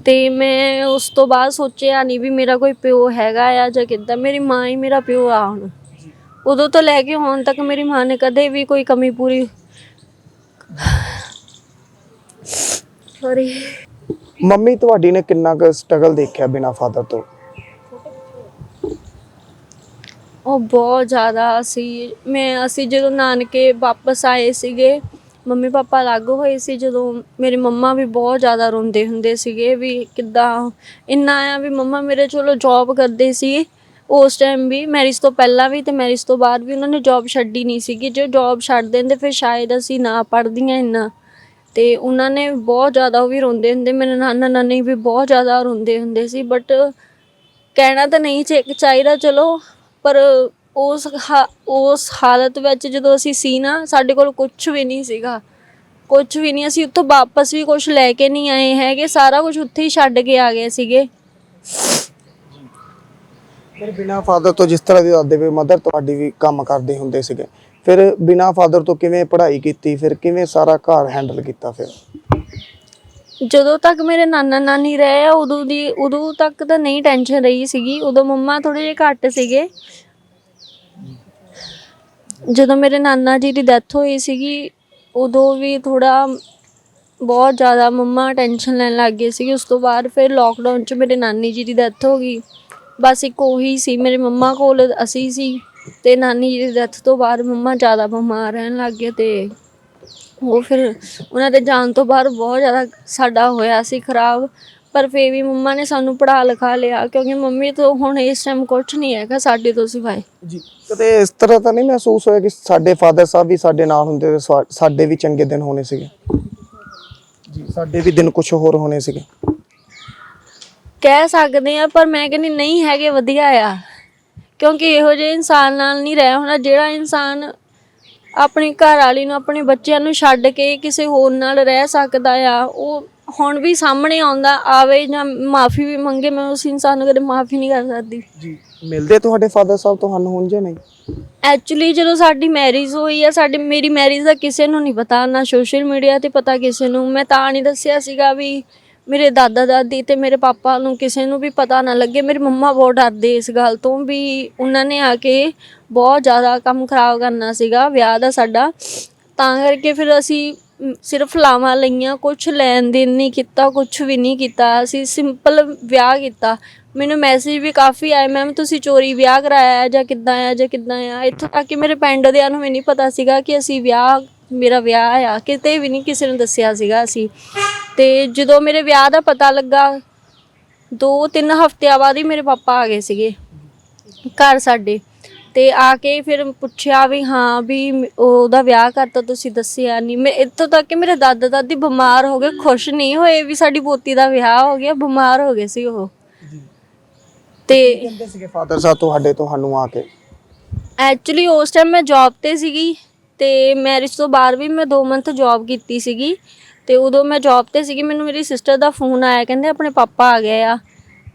ਤੇ ਮੈਂ ਉਸ ਤੋਂ ਬਾਅਦ ਸੋਚਿਆ ਨਹੀਂ ਵੀ ਮੇਰਾ ਕੋਈ ਪਿਓ ਹੈਗਾ ਆ ਜਾਂ ਕਿੱਦਾਂ ਮੇਰੀ ਮਾਂ ਹੀ ਮੇਰਾ ਪਿਓ ਆ ਹੁਣ। ਉਦੋਂ ਤੋਂ ਲੈ ਕੇ ਹੁਣ ਤੱਕ ਮੇਰੀ ਮਾਂ ਨੇ ਕਦੇ ਵੀ ਕੋਈ ਕਮੀ ਪੂਰੀ ਸੌਰੀ
ਮੰਮੀ ਤੁਹਾਡੀ ਨੇ ਕਿੰਨਾ ਕੁ ਸਟਰਗਲ ਦੇਖਿਆ ਬਿਨਾ ਫਾਦਰ ਤੋਂ?
ਉਹ ਬਹੁਤ ਜ਼ਿਆਦਾ ਸੀ। ਮੈਂ ਅਸੀਂ ਜਦੋਂ ਨਾਨਕੇ ਵਾਪਸ ਆਏ ਸੀਗੇ ਮੰਮੀ ਪਾਪਾ ਅਲੱਗ ਹੋਏ ਸੀ, ਜਦੋਂ ਮੇਰੇ ਮੰਮਾ ਵੀ ਬਹੁਤ ਜ਼ਿਆਦਾ ਰੋਂਦੇ ਹੁੰਦੇ ਸੀਗੇ ਵੀ ਕਿੱਦਾਂ, ਇੰਨਾ ਆ ਵੀ ਮੰਮਾ ਮੇਰੇ ਚਲੋ ਜੌਬ ਕਰਦੇ ਸੀ। ਉਸ ਟਾਈਮ ਵੀ ਮੈਰਿਜ ਤੋਂ ਪਹਿਲਾਂ ਵੀ ਤੇ ਮੈਰਿਜ ਤੋਂ ਬਾਅਦ ਵੀ ਉਹਨਾਂ ਨੇ ਜੌਬ ਛੱਡੀ ਨਹੀਂ ਸੀਗੀ। ਜੇ ਜੌਬ ਛੱਡ ਦਿੰਦੇ ਫਿਰ ਸ਼ਾਇਦ ਅਸੀਂ ਨਾ ਪੜ੍ਹਦੀਆਂ ਇੰਨਾ। ਤੇ ਉਹਨਾਂ ਨੇ ਬਹੁਤ ਜ਼ਿਆਦਾ ਉਹ ਵੀ ਰੋਂਦੇ ਹੁੰਦੇ, ਮੇਰੇ ਨਾਨਾ ਨਾਨੀ ਵੀ ਬਹੁਤ ਜ਼ਿਆਦਾ ਰੋਂਦੇ ਹੁੰਦੇ ਸੀ। ਬਟ ਕਹਿਣਾ ਤਾਂ ਨਹੀਂ ਚਾਹੀਦਾ ਚਲੋ, ਪਰ ਉਸ ਹਾ- ਉਸ ਹਾਲਤ ਵਿੱਚ ਜਦੋਂ ਅਸੀਂ ਸੀ ਨਾ ਸਾਡੇ ਕੋਲ ਕੁਝ ਵੀ ਨਹੀਂ ਸੀਗਾ। ਕੁਝ ਵੀ ਨਹੀਂ ਅਸੀਂ ਉੱਥੋਂ ਵਾਪਸ ਵੀ ਕੁਝ ਲੈ ਕੇ ਨਹੀਂ ਆਏ ਹੈਗੇ ਸਾਰਾ ਕੁਝ ਉੱਥੇ ਹੀ ਛੱਡ ਕੇ ਆ ਗਏ ਸੀਗੇ।
ਫਿਰ ਬਿਨਾ ਫਾਦਰ ਤੋਂ ਜਿਸ ਤਰ੍ਹਾਂ ਦੀ ਦਾਦੇ ਵੀ ਮਦਰ ਤੁਹਾਡੀ ਵੀ ਕੰਮ ਕਰਦੇ ਹੁੰਦੇ ਸੀਗੇ ਫਿਰ ਬਿਨਾ ਫਾਦਰ ਤੋਂ ਕਿਵੇਂ ਪੜ੍ਹਾਈ ਕੀਤੀ ਫਿਰ ਕਿਵੇਂ ਸਾਰਾ ਘਰ ਹੈਂਡਲ ਕੀਤਾ ਫਿਰ?
ਜਦੋਂ ਤੱਕ ਮੇਰੇ ਨਾਨਾ ਨਾਨੀ ਰਹੇ ਆ ਉਦੋਂ ਦੀ ਉਦੋਂ ਤੱਕ ਤਾਂ ਨਹੀਂ ਟੈਨਸ਼ਨ ਰਹੀ ਸੀਗੀ ਉਦੋਂ ਮੰਮਾ ਥੋੜੇ ਜਿਹੇ ਘੱਟ ਸੀਗੇ। ਜਦੋਂ ਮੇਰੇ ਨਾਨਾ ਜੀ ਦੀ ਡੈਥ ਹੋਈ ਸੀਗੀ, ਉਦੋਂ ਵੀ ਥੋੜਾ ਬਹੁਤ ਜ਼ਿਆਦਾ ਮੰਮਾ ਟੈਨਸ਼ਨ ਲੈਣ ਲੱਗ ਗਏ ਸੀ ਉਸ ਤੋਂ ਬਾਅਦ ਫਿਰ ਲੋਕਡਾਊਨ 'ਚ ਮੇਰੇ ਨਾਨੀ ਜੀ ਦੀ ਡੈਥ ਹੋ ਗਈ। ਬਸ ਇੱਕ ਉਹੀ ਸੀ, ਮੇਰੇ ਮੰਮਾ ਕੋਲ ਅਸੀਂ ਸੀ ਤੇ ਨਾਨੀ ਜੀ ਦੀ ਡੈਥ ਤੋਂ ਬਾਅਦ ਮੰਮਾ ਜ਼ਿਆਦਾ ਬਿਮਾਰ ਰਹਿਣ ਲੱਗ ਗਏ ਤੇ ਉਹ ਫਿਰ ਉਹਨਾਂ ਦੇ ਜਾਣ ਤੋਂ ਬਾਅਦ ਬਹੁਤ ਜ਼ਿਆਦਾ ਸਾਡਾ ਹੋਇਆ ਸੀ ਖਰਾਬ। ਪਰ ਫੇਰ ਵੀ ਮੰਮਾ ਨੇ ਸਾਨੂੰ ਪੜ੍ਹਾ ਲਿਖਾ ਲਿਆ ਕਿਉਂਕਿ ਮੰਮੀ ਤੋਂ ਹੁਣ ਇਸ ਟਾਈਮ ਕੁਝ ਨਹੀਂ ਹੈਗਾ ਸਾਡੇ ਤੋਂ ਸਿਵਾਏ।
ਜੀ ਕਦੇ ਇਸ ਤਰ੍ਹਾਂ ਤਾਂ ਨਹੀਂ ਮਹਿਸੂਸ ਹੋਇਆ ਕਿ ਸਾਡੇ ਫਾਦਰ ਸਾਹਿਬ ਵੀ ਸਾਡੇ ਨਾਲ ਹੁੰਦੇ ਤੇ ਸਾ- ਸਾਡੇ ਵੀ ਚੰਗੇ ਦਿਨ ਹੋਣੇ ਸੀਗੇ? ਜੀ ਸਾਡੇ ਵੀ ਦਿਨ ਕੁਝ ਹੋਰ ਹੋਣੇ ਸੀਗੇ?
ਕਹਿ ਸਕਦੇ ਆ ਪਰ ਮੈਂ ਕਹਿੰਦੀ ਨਹੀਂ ਹੈਗੇ ਵਧੀਆ ਆ। ਕਿਉਂਕਿ ਇਹੋ ਜਿਹੇ ਇਨਸਾਨ ਨਾਲ ਨਹੀਂ ਰਹਿ ਹੋਣਾ ਜਿਹੜਾ ਇਨਸਾਨ ਆਪਣੀ ਘਰ ਵਾਲੀ ਨੂੰ ਆਪਣੇ ਬੱਚਿਆਂ ਨੂੰ ਛੱਡ ਕੇ ਕਿਸੇ ਹੋਰ ਨਾਲ ਰਹਿ ਸਕਦਾ ਆ ਉਹ ਹੁਣ ਵੀ ਸਾਹਮਣੇ ਆਉਂਦਾ ਆਵੇ ਜਾਂ ਮਾਫੀ ਵੀ ਮੰਗੇ ਮੈਂ ਉਸ ਇਨਸਾਨ ਨੂੰ ਕਦੇ ਮਾਫੀ ਨਹੀਂ ਕਰ ਸਕਦੀ।
ਜੀ ਮਿਲਦੇ ਤੁਹਾਡੇ ਫਾਦਰ ਸਾਹਿਬ ਤੁਹਾਨੂੰ ਹੁਣ ਜਾਂ ਨਹੀਂ?
ਐਕਚੁਅਲੀ ਜਦੋਂ ਸਾਡੀ ਮੈਰਿਜ ਹੋਈ ਆ ਸਾਡੀ ਮੇਰੀ ਮੈਰਿਜ ਦਾ ਕਿਸੇ ਨੂੰ ਨਹੀਂ ਪਤਾ ਨਾ ਸੋਸ਼ਲ ਮੀਡੀਆ ਤੇ ਪਤਾ ਕਿਸੇ ਨੂੰ। ਮੈਂ ਤਾਂ ਨਹੀਂ ਦੱਸਿਆ ਸੀਗਾ ਵੀ ਮੇਰੇ ਦਾਦਾ ਦਾਦੀ ਤੇ ਮੇਰੇ ਪਾਪਾ ਨੂੰ ਕਿਸੇ ਨੂੰ ਵੀ ਪਤਾ ਨਾ ਲੱਗੇ। ਮੇਰੀ ਮੰਮਾ ਬਹੁਤ ਡਰਦੇ ਇਸ ਗੱਲ ਤੋਂ ਵੀ ਉਹਨਾਂ ਨੇ ਆ ਕੇ ਬਹੁਤ ਜ਼ਿਆਦਾ ਕੰਮ ਖਰਾਬ ਕਰਨਾ ਸੀਗਾ ਵਿਆਹ ਦਾ ਸਾਡਾ। ਤਾਂ ਕਰਕੇ ਫਿਰ ਅਸੀਂ ਸਿਰਫ ਲਾਵਾਂ ਲਈਆਂ ਕੁਝ ਲੈਣ ਦੇਣ ਨਹੀਂ ਕੀਤਾ ਕੁਝ ਵੀ ਨਹੀਂ ਕੀਤਾ। ਅਸੀਂ ਸਿੰਪਲ ਵਿਆਹ ਕੀਤਾ। ਮੈਨੂੰ ਮੈਸੇਜ ਵੀ ਕਾਫੀ ਆਏ ਮੈਮ ਤੁਸੀਂ ਚੋਰੀ ਵਿਆਹ ਕਰਾਇਆ ਜਾਂ ਕਿੱਦਾਂ ਆ ਜਾਂ ਕਿੱਦਾਂ ਆ ਇੱਥੋਂ ਤੱਕ ਕਿ ਮੇਰੇ ਪਿੰਡ ਦਿਆਂ ਨੂੰ ਵੀ ਨਹੀਂ ਪਤਾ ਸੀਗਾ ਕਿ ਅਸੀਂ ਵਿਆਹ, ਮੇਰਾ ਵਿਆਹ ਆ। ਕਿਤੇ ਵੀ ਨਹੀਂ ਕਿਸੇ ਨੂੰ ਦੱਸਿਆ ਸੀਗਾ ਅਸੀਂ। ਤੇ ਜਦੋਂ ਮੇਰੇ ਵਿਆਹ ਦਾ ਪਤਾ ਲੱਗਾ, ਦੋ ਤਿੰਨ ਹਫ਼ਤਿਆਂ ਬਾਅਦ ਹੀ ਮੇਰੇ ਪਾਪਾ ਆ ਗਏ ਸੀਗੇ। ਘਰ ਸਾਡੇ। ਤੇ ਆ ਕੇ ਫਿਰ ਪੁੱਛਿਆ ਵੀ ਹਾਂ ਵੀ ਮ- ਉਹਦਾ ਵਿਆਹ ਕਰਤਾ ਤੁਸੀਂ ਦੱਸਿਆ ਨਹੀਂ ਮੈਂ ਇੱਥੋਂ ਤੱਕ ਕਿ ਮੇਰੇ ਦਾਦਾ ਦਾਦੀ ਬਿਮਾਰ ਹੋ ਗਏ ਖੁਸ਼ ਨਹੀਂ ਹੋਏ ਵੀ ਸਾਡੀ ਪੋਤੀ ਦਾ ਵਿਆਹ ਹੋ ਗਿਆ ਬਿਮਾਰ ਹੋ ਗਏ ਸੀ ਉਹ। ਤੇ
ਕਹਿੰਦੇ ਸੀਗੇ ਫਾਦਰ ਸਾਹਿਬ ਤੁਹਾਡੇ ਤੁਹਾਨੂੰ ਆ ਕੇ?
ਐਕਚੁਅਲੀ ਉਸ ਟਾਈਮ ਮੈਂ ਜੌਬ ਤੇ ਸੀਗੀ ਤੇ ਮੈਰਿਜ ਤੋਂ ਬਾਅਦ ਵੀ ਮੈਂ 2 ਮੰਥ ਜੌਬ ਕੀਤੀ ਸੀਗੀ ਤੇ ਉਦੋਂ ਮੈਂ ਜੌਬ ਤੇ ਸੀਗੀ ਮੈਨੂੰ ਮੇਰੀ ਸਿਸਟਰ ਦਾ ਫੋਨ ਆਇਆ ਕਹਿੰਦੇ ਆਪਣੇ ਪਾਪਾ ਆ ਗਏ ਆ।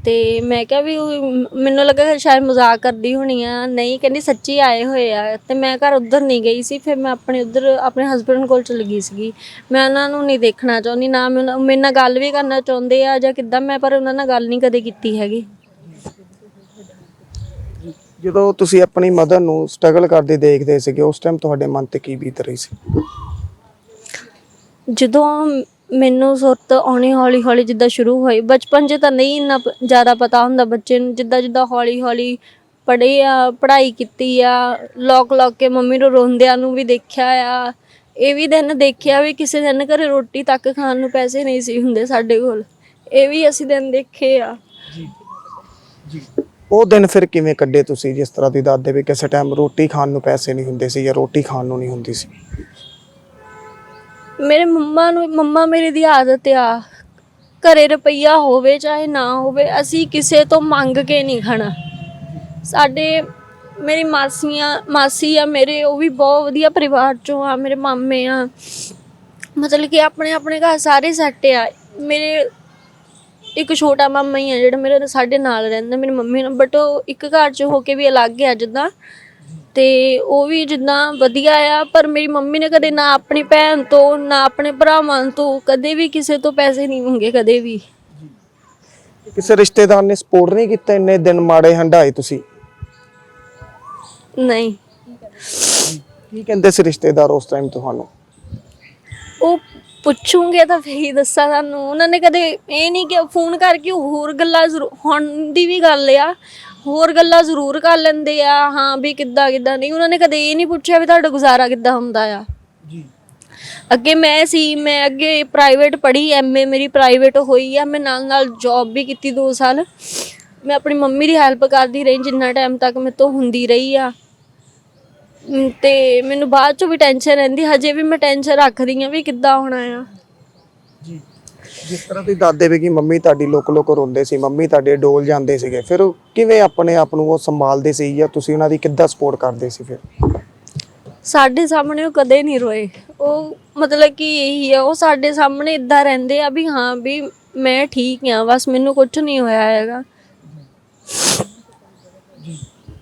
ਤੇ ਮੈਂ ਕਿਹਾ ਵੀ ਉਹ ਮੈਨੂੰ ਲੱਗਾ ਸ਼ਾਇਦ ਮਜ਼ਾਕ ਕਰਦੀ ਹੋਣੀ ਆ ਨਹੀਂ ਕਹਿੰਦੀ ਸੱਚੀ ਆਏ ਹੋਏ ਆ ਤੇ ਮੈਂ ਘਰ ਉਧਰ ਨਹੀਂ ਗਈ ਸੀ ਫਿਰ ਮੈਂ ਆਪਣੇ ਉਧਰ ਆਪਣੇ ਹਸਬੰਡ ਕੋਲ ਚਲ ਗਈ ਸੀਗੀ। ਮੈਂ ਉਹਨਾਂ ਨੂੰ ਨਹੀਂ ਦੇਖਣਾ ਚਾਹੁੰਦੀ ਨਾ ਮੈਂ ਉਹਨਾਂ- ਮੇਰੇ ਨਾਲ ਗੱਲ ਵੀ ਕਰਨਾ ਚਾਹੁੰਦੇ ਆ ਜਾਂ ਕਿੱਦਾਂ ਮੈਂ ਪਰ ਉਹਨਾਂ ਨਾਲ ਗੱਲ ਨਹੀਂ ਕਦੇ ਕੀਤੀ ਹੈਗੀ।
ਜਦੋਂ ਤੁਸੀਂ ਆਪਣੀ ਮਦਰ ਨੂੰ ਸਟਰਗਲ ਕਰਦੇ ਦੇਖਦੇ ਸੀਗੇ ਉਸ ਟਾਈਮ ਤੁਹਾਡੇ ਮਨ ਤੇ ਕੀ ਬੀਤ ਰਹੀ ਸੀ?
ਜਦੋਂ ਮੈਨੂੰ ਸੁਰਤ ਆਉਣੀ ਹੌਲੀ ਹੌਲੀ ਜਿੱਦਾਂ ਸ਼ੁਰੂ ਹੋਈ। ਬਚਪਨ 'ਚ ਤਾਂ ਨਹੀਂ ਇੰਨਾ ਪ- ਜ਼ਿਆਦਾ ਪਤਾ ਹੁੰਦਾ ਬੱਚੇ ਨੂੰ ਜਿੱਦਾਂ ਜਿੱਦਾਂ ਹੌਲੀ ਹੌਲੀ ਪੜ੍ਹੇ ਆ ਪੜ੍ਹਾਈ ਕੀਤੀ ਆ ਲੋਕ ਲੋਕ ਕੇ ਮੰਮੀ ਨੂੰ ਰੋਂਦਿਆਂ ਨੂੰ ਵੀ ਦੇਖਿਆ ਆ। ਇਹ ਵੀ ਦਿਨ ਦੇਖਿਆ ਵੀ ਕਿਸੇ ਦਿਨ ਘਰੇ ਰੋਟੀ ਤੱਕ ਖਾਣ ਨੂੰ ਪੈਸੇ ਨਹੀਂ ਸੀ ਹੁੰਦੇ ਸਾਡੇ ਕੋਲ। ਇਹ ਵੀ ਅਸੀਂ ਦਿਨ ਦੇਖੇ ਆ।
ਉਹ ਦਿਨ ਫਿਰ ਕਿਵੇਂ ਕੱਢੇ ਤੁਸੀਂ ਜਿਸ ਤਰ੍ਹਾਂ ਦੀ ਦਾਦੇ ਵੀ ਕਿਸੇ ਟਾਈਮ ਰੋਟੀ ਖਾਣ ਨੂੰ ਪੈਸੇ ਨਹੀਂ ਹੁੰਦੇ ਸੀ ਜਾਂ ਰੋਟੀ ਖਾਣ ਨੂੰ ਨਹੀਂ ਹੁੰਦੀ ਸੀ?
ਮੇਰੇ ਮੰਮਾ ਨੂੰ, ਮੰਮਾ ਮੇਰੇ ਦੀ ਆਦਤ ਆ। ਘਰੇ ਰੁਪਈਆ ਹੋਵੇ ਚਾਹੇ ਨਾ ਹੋਵੇ, ਅਸੀਂ ਕਿਸੇ ਤੋਂ ਮੰਗ ਕੇ ਨਹੀਂ ਖਾਣਾ। ਸਾਡੇ, ਮੇਰੀ ਮਾਸੀਆਂ, ਮਾਸੀ ਆ ਮੇਰੇ, ਉਹ ਵੀ ਬਹੁਤ ਵਧੀਆ ਪਰਿਵਾਰ ਚੋਂ ਆ, ਮੇਰੇ ਮਾਮੇ ਆ। ਮਤਲਬ ਕਿ ਆਪਣੇ ਆਪਣੇ ਘਰ ਸਾਰੇ ਸੈੱਟ ਆ। ਮੇਰੇ ਇੱਕ ਛੋਟਾ ਮਾਮਾ ਹੀ ਆ ਜਿਹੜਾ ਮੇਰੇ ਸਾਡੇ ਨਾਲ ਰਹਿੰਦਾ, ਮੇਰੀ ਮੰਮੀ ਨਾਲ। ਬਟ ਉਹ ਇੱਕ ਘਰ 'ਚ ਹੋ ਕੇ ਵੀ ਅਲੱਗ ਆ ਜਿੱਦਾਂ ਤੇ ਉਹ ਵੀ ਜਿੱਦਾਂ ਵਧੀਆ ਆ ਪਰ ਮੇਰੀ ਮੰਮੀ ਨੇ ਕਦੇ ਨਾ ਆਪਣੀ ਭੈਣ ਤੋਂ ਨਾ ਆਪਣੇ ਭਰਾਵਾਂ ਤੋਂ ਕਦੇ ਵੀ ਕਿਸੇ ਤੋਂ ਪੈਸੇ ਨਹੀਂ ਮੰਗੇ ਕਦੇ ਵੀ।
ਕਿਸੇ ਰਿਸ਼ਤੇਦਾਰ ਨੇ ਸਪੋਰਟ ਨਹੀਂ ਕੀਤਾ ਇੰਨੇ ਦਿਨ ਮਾੜੇ ਹੰਡਾਏ ਤੁਸੀਂ?
ਨਹੀਂ।
ਕੀ ਕਹਿੰਦੇ ਸੀ ਰਿਸ਼ਤੇਦਾਰ ਉਸ ਟਾਈਮ ਤੁਹਾਨੂੰ?
ਉਹ ਪੁੱਛੂਗੇ ਤਾਂ ਫੇਰ ਹੀ ਦੱਸਾਂ ਤੁਹਾਨੂੰ। ਉਹਨਾਂ ਨੇ ਕਦੇ ਇਹ ਨਹੀਂ ਕਿ ਫੋਨ ਕਰਕੇ ਹੋਰ ਗੱਲਾਂ ਜ਼ਰੂਰ ਹੁਣ ਦੀ ਵੀ ਗੱਲ ਆ। ਹੋਰ ਗੱਲਾਂ ਜ਼ਰੂਰ ਕਰ ਲੈਂਦੇ ਆ। ਹਾਂ ਵੀ ਕਿੱਦਾਂ ਕਿੱਦਾਂ ਨਹੀਂ। ਉਹਨਾਂ ਨੇ ਕਦੇ ਇਹ ਨਹੀਂ ਪੁੱਛਿਆ ਵੀ ਤੁਹਾਡਾ ਗੁਜ਼ਾਰਾ ਕਿੱਦਾਂ ਹੁੰਦਾ ਆ।
ਜੀ।
ਅੱਗੇ ਮੈਂ ਸੀ ਮੈਂ ਅੱਗੇ ਪ੍ਰਾਈਵੇਟ ਪੜ੍ਹੀ ਐਮਏ ਮੇਰੀ ਪ੍ਰਾਈਵੇਟ ਹੋਈ ਆ। ਮੈਂ ਨਾਲ ਨਾਲ ਜੌਬ ਵੀ ਕੀਤੀ 2 ਸਾਲ। ਮੈਂ ਆਪਣੀ ਮੰਮੀ ਦੀ ਹੈਲਪ ਕਰਦੀ ਰਹੀ ਜਿੰਨਾ ਟਾਈਮ ਤੱਕ ਮੇਰੇ ਤੋਂ ਹੁੰਦੀ ਰਹੀ ਆ। ਤੇ ਮੈਨੂੰ ਬਾਅਦ ਚੋਂ ਵੀ ਟੈਨਸ਼ਨ ਰਹਿੰਦੀ ਹਜੇ ਵੀ ਮੈਂ ਟੈਨਸ਼ਨ ਰੱਖਦੀ ਆ ਵੀ ਕਿੱਦਾਂ ਹੋਣਾ ਆ।
ਜੀ। ਜਿਸ ਤਰ੍ਹਾਂ ਤੁਸੀਂ ਦਾਦੇ ਵੀ ਕਿ ਮੰਮੀ ਤੁਹਾਡੀ ਲੋਕ ਲੋਕ ਰੋਂਦੇ ਸੀ ਮੰਮੀ ਤੁਹਾਡੇ ਡੋਲ ਜਾਂਦੇ ਸੀਗੇ ਫਿਰ ਉਹ ਕਿਵੇਂ ਆਪਣੇ ਆਪ ਨੂੰ ਉਹ ਸੰਭਾਲਦੇ ਸੀ ਜਾਂ ਤੁਸੀਂ ਉਹਨਾਂ ਦੀ ਕਿੱਦਾਂ ਸਪੋਰਟ ਕਰਦੇ ਸੀ ਫਿਰ?
ਸਾਡੇ ਸਾਹਮਣੇ ਉਹ ਕਦੇ ਨਹੀਂ ਰੋਏ। ਉਹ ਮਤਲਬ ਕਿ ਇਹੀ ਆ ਉਹ ਸਾਡੇ ਸਾਹਮਣੇ ਇਦਾਂ ਰਹਿੰਦੇ ਆ ਵੀ ਹਾਂ ਵੀ ਮੈਂ ਠੀਕ ਆ ਬਸ ਮੈਨੂੰ ਕੁਝ ਨਹੀਂ ਹੋਇਆ ਹੈਗਾ।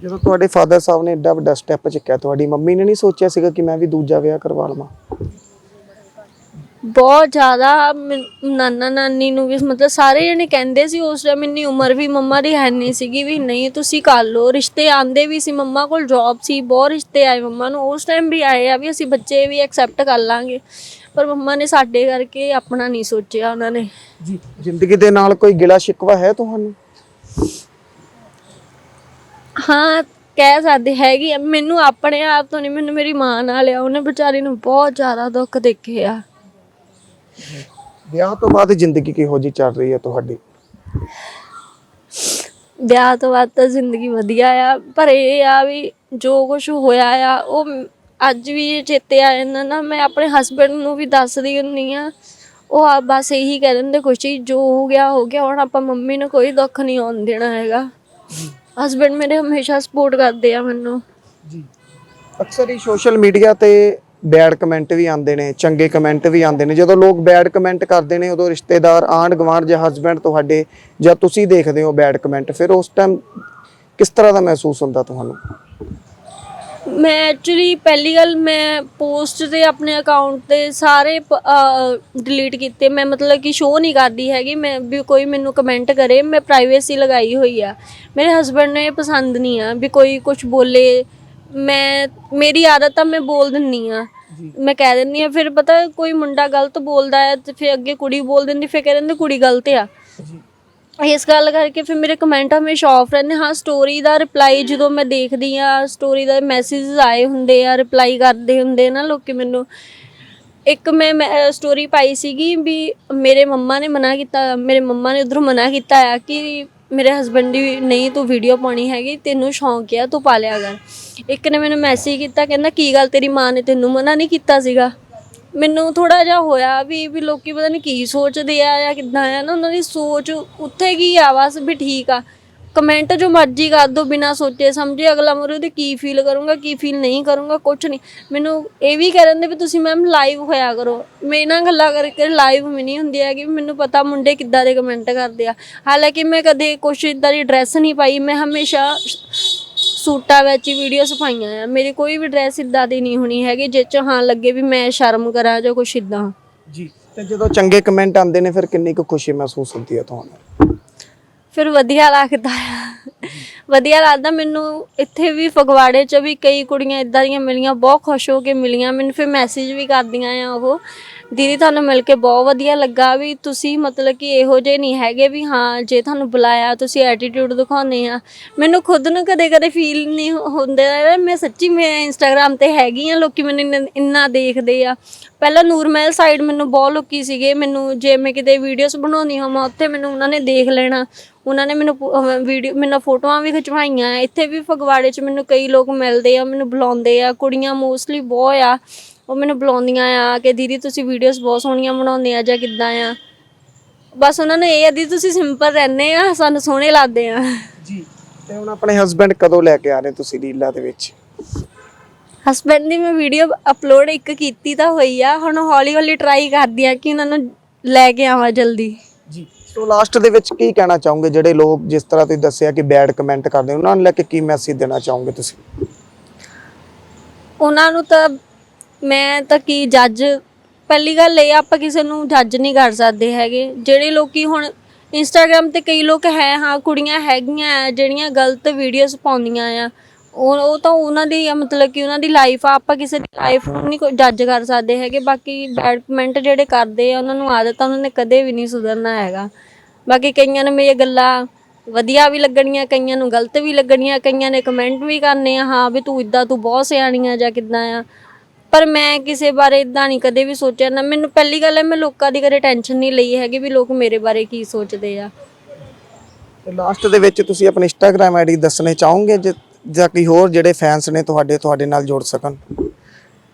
ਜਦੋਂ ਤੁਹਾਡੇ ਫਾਦਰ ਸਾਹਿਬ ਨੇ ਐਡਾ ਵੱਡਾ ਸਟੈਪ ਚੱਕਿਆ ਤੁਹਾਡੀ ਮੰਮੀ ਨੇ ਨਹੀਂ ਸੋਚਿਆ ਸੀਗਾ ਕਿ ਮੈਂ ਵੀ ਦੂਜਾ ਵਿਆਹ ਕਰਵਾ ਲਵਾਂ?
ਬਹੁਤ ਜ਼ਿਆਦਾ ਮੈਨ- ਨਾਨਾ ਨਾਨੀ ਨੂੰ ਵੀ ਮਤਲਬ ਸਾਰੇ ਜਣੇ ਕਹਿੰਦੇ ਸੀ ਉਸ ਟਾਈਮ ਇੰਨੀ ਉਮਰ ਵੀ ਮੰਮਾ ਦੀ ਹੈ ਨਹੀਂ ਸੀਗੀ ਵੀ ਨਹੀਂ ਤੁਸੀਂ ਕਰ ਲਓ। ਰਿਸ਼ਤੇ ਆਂਦੇ ਵੀ ਸੀ ਮੰਮਾ ਕੋਲ ਜੌਬ ਸੀ ਬਹੁਤ ਰਿਸ਼ਤੇ ਆਏ ਮੰਮਾ ਨੂੰ। ਉਸ ਟਾਈਮ ਵੀ ਆਏ ਆ ਵੀ ਅਸੀਂ ਬੱਚੇ ਵੀ ਐਕਸੈਪਟ ਕਰ ਲਾਂਗੇ। ਪਰ ਮੰਮਾ ਨੇ ਸਾਡੇ ਕਰਕੇ ਆਪਣਾ ਨਹੀਂ ਸੋਚਿਆ ਉਹਨਾਂ ਨੇ।
ਜੀ ਜ਼ਿੰਦਗੀ ਦੇ ਨਾਲ ਕੋਈ ਗਿਲਾ ਸ਼ਿਕਵਾ ਹੈ ਤੁਹਾਨੂੰ?
ਹਾਂ ਕਹਿ ਸਕਦੇ ਹੈਗੀ ਆ। ਮੈਨੂੰ ਆਪਣੇ ਆਪ ਤੋਂ ਨਹੀਂ ਮੈਨੂੰ ਮੇਰੀ ਮਾਂ ਨਾਲ ਆ। ਉਹਨੇ ਵਿਚਾਰੀ ਨੂੰ ਬਹੁਤ ਜ਼ਿਆਦਾ ਦੁੱਖ ਦੇਖੇ ਆ
ਵਿਆਹ ਤੋਂ ਬਾਅਦ ਜ਼ਿੰਦਗੀ ਕਿਹੋ ਜਿਹੀ ਚੱਲ ਰਹੀ ਹੈ ਤੁਹਾਡੀ?
ਵਿਆਹ ਤੋਂ ਬਾਅਦ ਤਾਂ ਜ਼ਿੰਦਗੀ ਵਧੀਆ ਆ ਪਰ ਇਹ ਆ ਵੀ ਜੋ ਕੁਝ ਹੋਇਆ ਆ ਉਹ ਅੱਜ ਵੀ ਚੇਤੇ ਆ ਜਾਂਦਾ ਨਾ ਮੈਂ ਆਪਣੇ ਹਸਬੰਡ ਨੂੰ ਵੀ ਦੱਸਦੀ ਹੁੰਨੀ ਆ ਉਹ ਆ ਬਸ ਇਹੀ ਕਹਿ ਦਿੰਦੇ ਖੁਸ਼ੀ ਜੋ ਹੋ ਗਿਆ ਹੋ ਗਿਆ ਹੁਣ ਆਪਾਂ ਮੰਮੀ ਨੂੰ ਕੋਈ ਦੁੱਖ ਨਹੀਂ ਆਉਣ ਦੇਣਾ ਹੈਗਾ। ਹਸਬੰਡ ਮੇਰੇ ਹਮੇਸ਼ਾ ਸਪੋਰਟ ਕਰਦੇ ਆ ਮੈਨੂੰ।
ਜੀ। ਅਕਸਰ ਹੀ ਸੋਸ਼ਲ ਮੀਡੀਆ ਤੇ ਬੈਡ ਕਮੈਂਟ ਵੀ ਆਉਂਦੇ ਨੇ, ਚੰਗੇ ਕਮੈਂਟ ਵੀ ਆਉਂਦੇ ਨੇ। ਜਦੋਂ ਲੋਕ ਬੈਡ ਕਮੈਂਟ ਕਰਦੇ ਨੇ, ਉਦੋਂ ਰਿਸ਼ਤੇਦਾਰ, ਆਂਢ ਗੁਆਂਢ ਜਾਂ ਹਸਬੰਡ ਤੁਹਾਡੇ ਜਾਂ ਤੁਸੀਂ ਦੇਖਦੇ ਹੋ ਬੈਡ ਕਮੈਂਟ, ਫਿਰ ਉਸ ਟਾਈਮ ਕਿਸ ਤਰ੍ਹਾਂ ਦਾ ਮਹਿਸੂਸ ਹੁੰਦਾ ਤੁਹਾਨੂੰ?
ਮੈਂ ਐਕਚੁਅਲੀ ਪਹਿਲੀ ਗੱਲ ਮੈਂ ਪੋਸਟ ਤੇ ਆਪਣੇ ਅਕਾਊਂਟ ਤੇ ਸਾਰੇ ਡਿਲੀਟ ਕੀਤੇ। ਮੈਂ ਮਤਲਬ ਕਿ ਸ਼ੋਅ ਨਹੀਂ ਕਰਦੀ ਹੈਗੀ। ਮੈਂ ਵੀ ਕੋਈ ਮੈਨੂੰ ਕਮੈਂਟ ਕਰੇ, ਮੈਂ ਪ੍ਰਾਈਵੇਸੀ ਲਗਾਈ ਹੋਈ ਆ। ਮੇਰੇ ਹਸਬੰਡ ਨੂੰ ਇਹ ਪਸੰਦ ਨਹੀਂ ਆ ਵੀ ਕੋਈ ਕੁਝ ਬੋਲੇ ਮੈਂ ਮੇਰੀ ਆਦਤ ਆ ਮੈਂ ਬੋਲ ਦਿੰਨੀ ਆ। ਮੈਂ ਕਹਿ ਦਿੰਨੀ ਆ ਫਿਰ ਪਤਾ ਕੋਈ ਮੁੰਡਾ ਗਲਤ ਬੋਲਦਾ ਹੈ ਤੇ ਫਿਰ ਅੱਗੇ ਕੁੜੀ ਬੋਲ ਦਿੰਦੀ ਫਿਰ ਕਹਿ ਦਿੰਦੇ ਕੁੜੀ ਗਲਤ ਆ। ਇਸ ਗੱਲ ਕਰਕੇ ਫਿਰ ਮੇਰੇ ਕਮੈਂਟ ਹਮੇਸ਼ਾ ਆਫ ਰਹਿੰਦੇ। ਹਾਂ ਸਟੋਰੀ ਦਾ ਰਿਪਲਾਈ ਜਦੋਂ ਮੈਂ ਦੇਖਦੀ ਆ ਸਟੋਰੀ ਦਾ ਮੈਸੇजेस ਆਏ ਹੁੰਦੇ ਆ ਰਿਪਲਾਈ ਕਰਦੇ ਹੁੰਦੇ ਨਾ ਲੋਕੀ ਮੈਨੂੰ। ਇੱਕ ਮੈਂ ਸਟੋਰੀ ਪਾਈ ਸੀਗੀ ਵੀ ਮੇਰੇ ਮੰਮਾ ਨੇ ਮਨਾ ਕੀਤਾ ਮੇਰੇ ਮੰਮਾ ਨੇ ਉਧਰੋਂ ਮਨਾ ਕੀਤਾ ਆ ਕਿ ਮੇਰੇ ਹਸਬੰਡ ਦੀ ਨਹੀਂ ਤੂੰ ਵੀਡੀਓ ਪਾਉਣੀ ਹੈਗੀ, ਤੈਨੂੰ ਸ਼ੌਂਕ ਆ, ਤੂੰ ਪਾ ਲਿਆ ਕਰ। ਇੱਕ ਨੇ ਮੈਨੂੰ ਮੈਸੇਜ ਕੀਤਾ, ਕਹਿੰਦਾ, ਕੀ ਗੱਲ ਤੇਰੀ ਮਾਂ ਨੇ ਤੈਨੂੰ ਮਨਾ ਨਹੀਂ ਕੀਤਾ ਸੀਗਾ? ਮੈਨੂੰ ਥੋੜਾ ਜਿਹਾ ਹੋਇਆ ਵੀ ਵੀ ਲੋਕੀ ਪਤਾ ਨਹੀਂ ਕੀ ਸੋਚਦੇ ਆ ਜਾਂ ਕਿੱਦਾਂ ਆ ਨਾ, ਉਹਨਾਂ ਦੀ ਸੋਚ ਉੱਥੇ ਕੀ ਆ, ਬਸ ਵੀ ਠੀਕ ਆ। ਕਮੈਂਟ ਜੋ ਮਰਜ਼ੀ ਕਰ ਦੋ ਬਿਨਾ ਸੋਚੇ ਸਮਝੇ, ਅਗਲਾ ਮਰੇ ਉਹਦੇ ਕੀ ਫੀਲ ਕਰੂੰਗਾ, ਕੀ ਫੀਲ ਨਹੀਂ ਕਰੂੰਗਾ ਕੁਝ ਨਹੀਂ। ਮੈਨੂੰ ਇਹ ਵੀ ਕਹਿ ਦਿੰਦੇ ਵੀ ਤੁਸੀਂ ਮੈਮ ਲਾਈਵ ਹੋਇਆ ਕਰੋ। ਮੇਰੇ ਨਾਲ ਗੱਲਾਂ ਕਰਕੇ ਲਾਈਵ ਵੀ ਨਹੀਂ ਹੁੰਦੀ ਹੈਗੀ ਮੈਨੂੰ ਪਤਾ ਮੁੰਡੇ ਕਿੱਦਾਂ ਦੇ ਕਮੈਂਟ ਕਰਦੇ ਆ। ਹਾਲਾਂਕਿ ਮੈਂ ਕਦੇ ਕੁਛ ਇਦਾਂ ਦੀ ਡਰੈਸ ਨਹੀਂ ਪਾਈ, ਮੈਂ ਹਮੇਸ਼ਾ ਸੂਟਾਂ ਵਿੱਚ ਹੀ ਵੀਡੀਓਸ ਪਾਈਆਂ ਆ। ਮੇਰੀ ਕੋਈ ਵੀ ਡਰੈਸ ਇਦਾਂ ਦੀ ਨਹੀਂ ਹੋਣੀ ਹੈਗੀ ਜਿਸ ਚ ਹਾਂ ਲੱਗੇ ਵੀ ਮੈਂ ਸ਼ਰਮ ਕਰਾਂ ਜਾਂ ਕੁਛ ਇਦਾਂ
ਜੀ, ਤੇ ਜਦੋਂ ਚੰਗੇ ਕਮੈਂਟ ਆਉਂਦੇ ਨੇ, ਫਿਰ ਕਿੰਨੀ ਕੁ ਖੁਸ਼ੀ ਮਹਿਸੂਸ ਹੁੰਦੀ ਹੈ ਤੁਹਾਨੂੰ?
ਫਿਰ ਵਧੀਆ ਲੱਗਦਾ ਆ। ਵਧੀਆ ਲੱਗਦਾ। ਮੈਨੂੰ ਇੱਥੇ ਵੀ ਫਗਵਾੜੇ 'ਚ ਵੀ ਕਈ ਕੁੜੀਆਂ ਇਦਾਂ ਦੀਆਂ ਮਿਲੀਆਂ, ਬਹੁਤ ਖੁਸ਼ ਹੋ ਕੇ ਮਿਲੀਆਂ। ਮੈਨੂੰ ਫਿਰ ਮੈਸੇਜ ਵੀ ਕਰਦੀਆਂ ਆ ਉਹ। ਦੀਦੀ, ਤੁਹਾਨੂੰ ਮਿਲ ਕੇ ਬਹੁਤ ਵਧੀਆ ਲੱਗਾ ਵੀ ਤੁਸੀਂ ਮਤਲਬ ਕਿ ਇਹੋ ਜਿਹੇ ਨਹੀਂ ਹੈਗੇ ਵੀ ਹਾਂ, ਜੇ ਤੁਹਾਨੂੰ ਬੁਲਾਇਆ ਤੁਸੀਂ ਐਟੀਟਿਊਡ ਦਿਖਾਉਂਦੇ ਆ। ਮੈਨੂੰ ਖੁਦ ਨੂੰ ਕਦੇ ਕਦੇ ਫੀਲ ਨਹੀਂ ਹੁੰਦਾ ਮੈਂ ਸੱਚੀ, ਮੈਂ ਇੰਸਟਾਗ੍ਰam ਤੇ ਹੈਗੀ ਆ, ਲੋਕੀ ਮੈਨੂੰ ਇੰਨਾ- ਇੰਨਾ ਦੇਖਦੇ ਆ। ਪਹਿਲਾਂ ਨੂਰਮਹਿਲ ਸਾਈਡ ਮੈਨੂੰ ਬਹੁਤ ਲੋਕੀ ਸੀਗੇ। ਮੈਨੂੰ ਜੇ ਮੈਂ ਕਿਤੇ ਵੀਡੀਓਜ਼ ਬਣਾਉਣੀ ਹੋਵਾਂ ਉੱਥੇ ਮੈਨੂੰ ਉਹਨਾਂ ਨੇ ਦੇਖ ਲੈਣਾ। ਉਹਨਾਂ ਨੇ ਮੈਨੂੰ ਵੀਡੀਓ ਮੈਨੂੰ ਫੋਟੋਆਂ ਵੀ ਖਿਚਵਾਈਆਂ। ਇੱਥੇ ਵੀ ਫਗਵਾੜੇ 'ਚ ਮੈਨੂੰ ਕਈ ਲੋਕ ਮਿਲਦੇ ਆ, ਮੈਨੂੰ ਬੁਲਾਉਂਦੇ ਆ। ਕੁੜੀਆਂ ਮੋਸਟਲੀ ਬਹੁਤ ਆ। ਉਹ ਮੈਨੂੰ ਬੁਲਾਉਂਦੀਆਂ ਆ ਕਿ ਦੀਦੀ ਤੁਸੀਂ ਵੀਡੀਓਜ਼ ਬਹੁਤ ਸੋਹਣੀਆਂ ਬਣਾਉਂਦੇ ਆ ਜਾਂ ਕਿੱਦਾਂ ਆ। ਬਸ ਉਹਨਾਂ ਨੂੰ ਇਹ ਆ ਦੀ ਤੁਸੀਂ ਸਿੰਪਲ ਰਹਿੰਦੇ ਆ ਸਾਨੂੰ ਸੋਹਣੇ ਲੱਗਦੇ ਆ।
ਜੀ ਤੇ ਹੁਣ ਆਪਣੇ ਹਸਬੰਡ ਕਦੋਂ ਲੈ ਕੇ ਆ ਰਹੇ ਤੁਸੀਂ ਰੀਲਾਂ ਦੇ ਵਿੱਚ?
ਹਸਬੈਂਡ ਦੀ ਮੈਂ ਵੀਡੀਓ ਅਪਲੋਡ ਇੱਕ ਕੀਤੀ ਤਾਂ ਹੋਈ ਆ ਹੁਣ ਹੌਲੀ ਹੌਲੀ ਟਰਾਈ ਕਰਦੀ ਆ ਕਿ ਉਹਨਾਂ ਨੂੰ ਲੈ ਕੇ ਆਵਾਂ ਜਲਦੀ।
ਜੀ ਸੋ ਲਾਸਟ ਦੇ ਵਿੱਚ ਕੀ ਕਹਿਣਾ ਚਾਹੋਗੇ? ਜਿਹੜੇ ਲੋਕ ਜਿਸ ਤਰ੍ਹਾਂ ਤੁਸੀਂ ਦੱਸਿਆ ਕਿ ਬੈਡ ਕਮੈਂਟ ਕਰਦੇ ਉਹਨਾਂ ਨੂੰ ਲੈ ਕੇ ਕੀ ਮੈਸੇਜ ਦੇਣਾ ਚਾਹੋਗੇ ਤੁਸੀਂ?
ਉਹਨਾਂ ਨੂੰ ਤਾਂ ਮੈਂ ਤਾਂ ਕੀ ਜੱਜ ਪਹਿਲੀ ਗੱਲ ਇਹ ਆ, ਆਪਾਂ ਕਿਸੇ ਨੂੰ ਜੱਜ ਨਹੀਂ ਕਰ ਸਕਦੇ ਹੈਗੇ। ਜਿਹੜੇ ਲੋਕੀ ਹੁਣ ਇੰਸਟਾਗ੍ਰam ਤੇ ਕਈ ਲੋਕ ਹੈ ਹਾਂ ਕੁੜੀਆਂ ਹੈਗੀਆਂ ਆ ਜਿਹੜੀਆਂ ਗਲਤ ਵੀਡੀਓਜ਼ ਪਾਉਂਦੀਆਂ ਆ ਉਹ ਉਹ ਤਾਂ ਉਹਨਾਂ ਦੀ ਆ, ਮਤਲਬ ਕਿ ਉਹਨਾਂ ਦੀ ਲਾਈਫ ਆ ਆਪਾਂ ਕਿਸੇ ਦੀ ਲਾਈਫ ਨੂੰ ਨਹੀਂ ਕੋਈ ਜੱਜ ਕਰ ਸਕਦੇ ਹੈਗੇ। ਬਾਕੀ ਬੈਡ ਕਮੈਂਟ ਜਿਹੜੇ ਕਰਦੇ ਆ ਉਹਨਾਂ ਨੂੰ ਆਦਤ ਆ ਉਹਨਾਂ ਨੇ ਕਦੇ ਵੀ ਨਹੀਂ ਸੁਧਰਨਾ ਹੈਗਾ। ਬਾਕੀ ਕਈਆਂ ਨੂੰ ਮੇਰੀਆਂ ਗੱਲਾਂ ਵਧੀਆ ਵੀ ਲੱਗਣੀਆਂ ਕਈਆਂ ਨੂੰ ਗਲਤ ਵੀ ਲੱਗਣੀਆਂ ਕਈਆਂ ਨੇ ਕਮੈਂਟ ਵੀ ਕਰਨੇ ਆ ਹਾਂ ਵੀ ਤੂੰ ਇਦਾਂ ਤੂੰ ਬਹੁਤ ਸਿਆਣੀ ਆ ਜਾਂ ਕਿੱਦਾਂ ਆ। ਪਰ ਮੈਂ ਕਿਸੇ ਬਾਰੇ ਇਦਾਂ ਨਹੀਂ ਕਦੇ ਵੀ ਸੋਚਿਆ ਨਾ ਮੈਨੂੰ ਪਹਿਲੀ ਗੱਲ ਹੈ ਮੈਂ ਲੋਕਾਂ ਦੀ ਕਦੇ ਟੈਨਸ਼ਨ ਨਹੀਂ ਲਈ ਹੈਗੀ ਵੀ ਲੋਕ ਮੇਰੇ ਬਾਰੇ ਕੀ ਸੋਚਦੇ ਆ।
ਤੇ ਲਾਸਟ ਦੇ ਵਿੱਚ ਤੁਸੀਂ ਆਪਣੀ ਇੰਸਟਾਗ੍ਰam ਆਈਡੀ ਦੱਸਣੇ ਚਾਹੋਗੇ ਜੇ ਜਾਂ ਕੋਈ ਹੋਰ ਜਿਹੜੇ ਫੈਨਸ ਨੇ ਤੁਹਾਡੇ ਤੁਹਾਡੇ ਨਾਲ ਜੁੜ ਸਕਣ?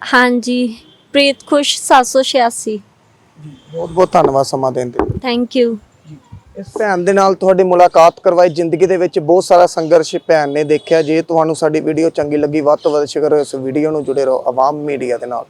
ਹਾਂਜੀ ਪ੍ਰੀਤ ਖੁਸ਼ 786
ਬਹੁਤ ਬਹੁਤ ਧੰਨਵਾਦ ਸਮਾਂ ਦੇਣ ਦੇ ਲਈ।
ਥੈਂਕ ਯੂ
ਇਸ ਭੈਣ ਦੇ ਨਾਲ ਤੁਹਾਡੀ ਮੁਲਾਕਾਤ ਕਰਵਾਈ। ਜ਼ਿੰਦਗੀ ਦੇ ਵਿੱਚ ਬਹੁਤ ਸਾਰਾ ਸੰਘਰਸ਼ ਭੈਣ ਨੇ ਦੇਖਿਆ। ਜੇ ਤੁਹਾਨੂੰ ਸਾਡੀ ਵੀਡੀਓ ਚੰਗੀ ਲੱਗੀ, ਵੱਧ ਤੋਂ ਵੱਧ ਸ਼ੇਅਰ ਕਰੋ। ਇਸ ਵੀਡੀਓ ਨੂੰ ਜੁੜੇ ਰਹੋ। ਆਵਾਮ ਮੀਡੀਆ ਦੇ ਨਾਲ।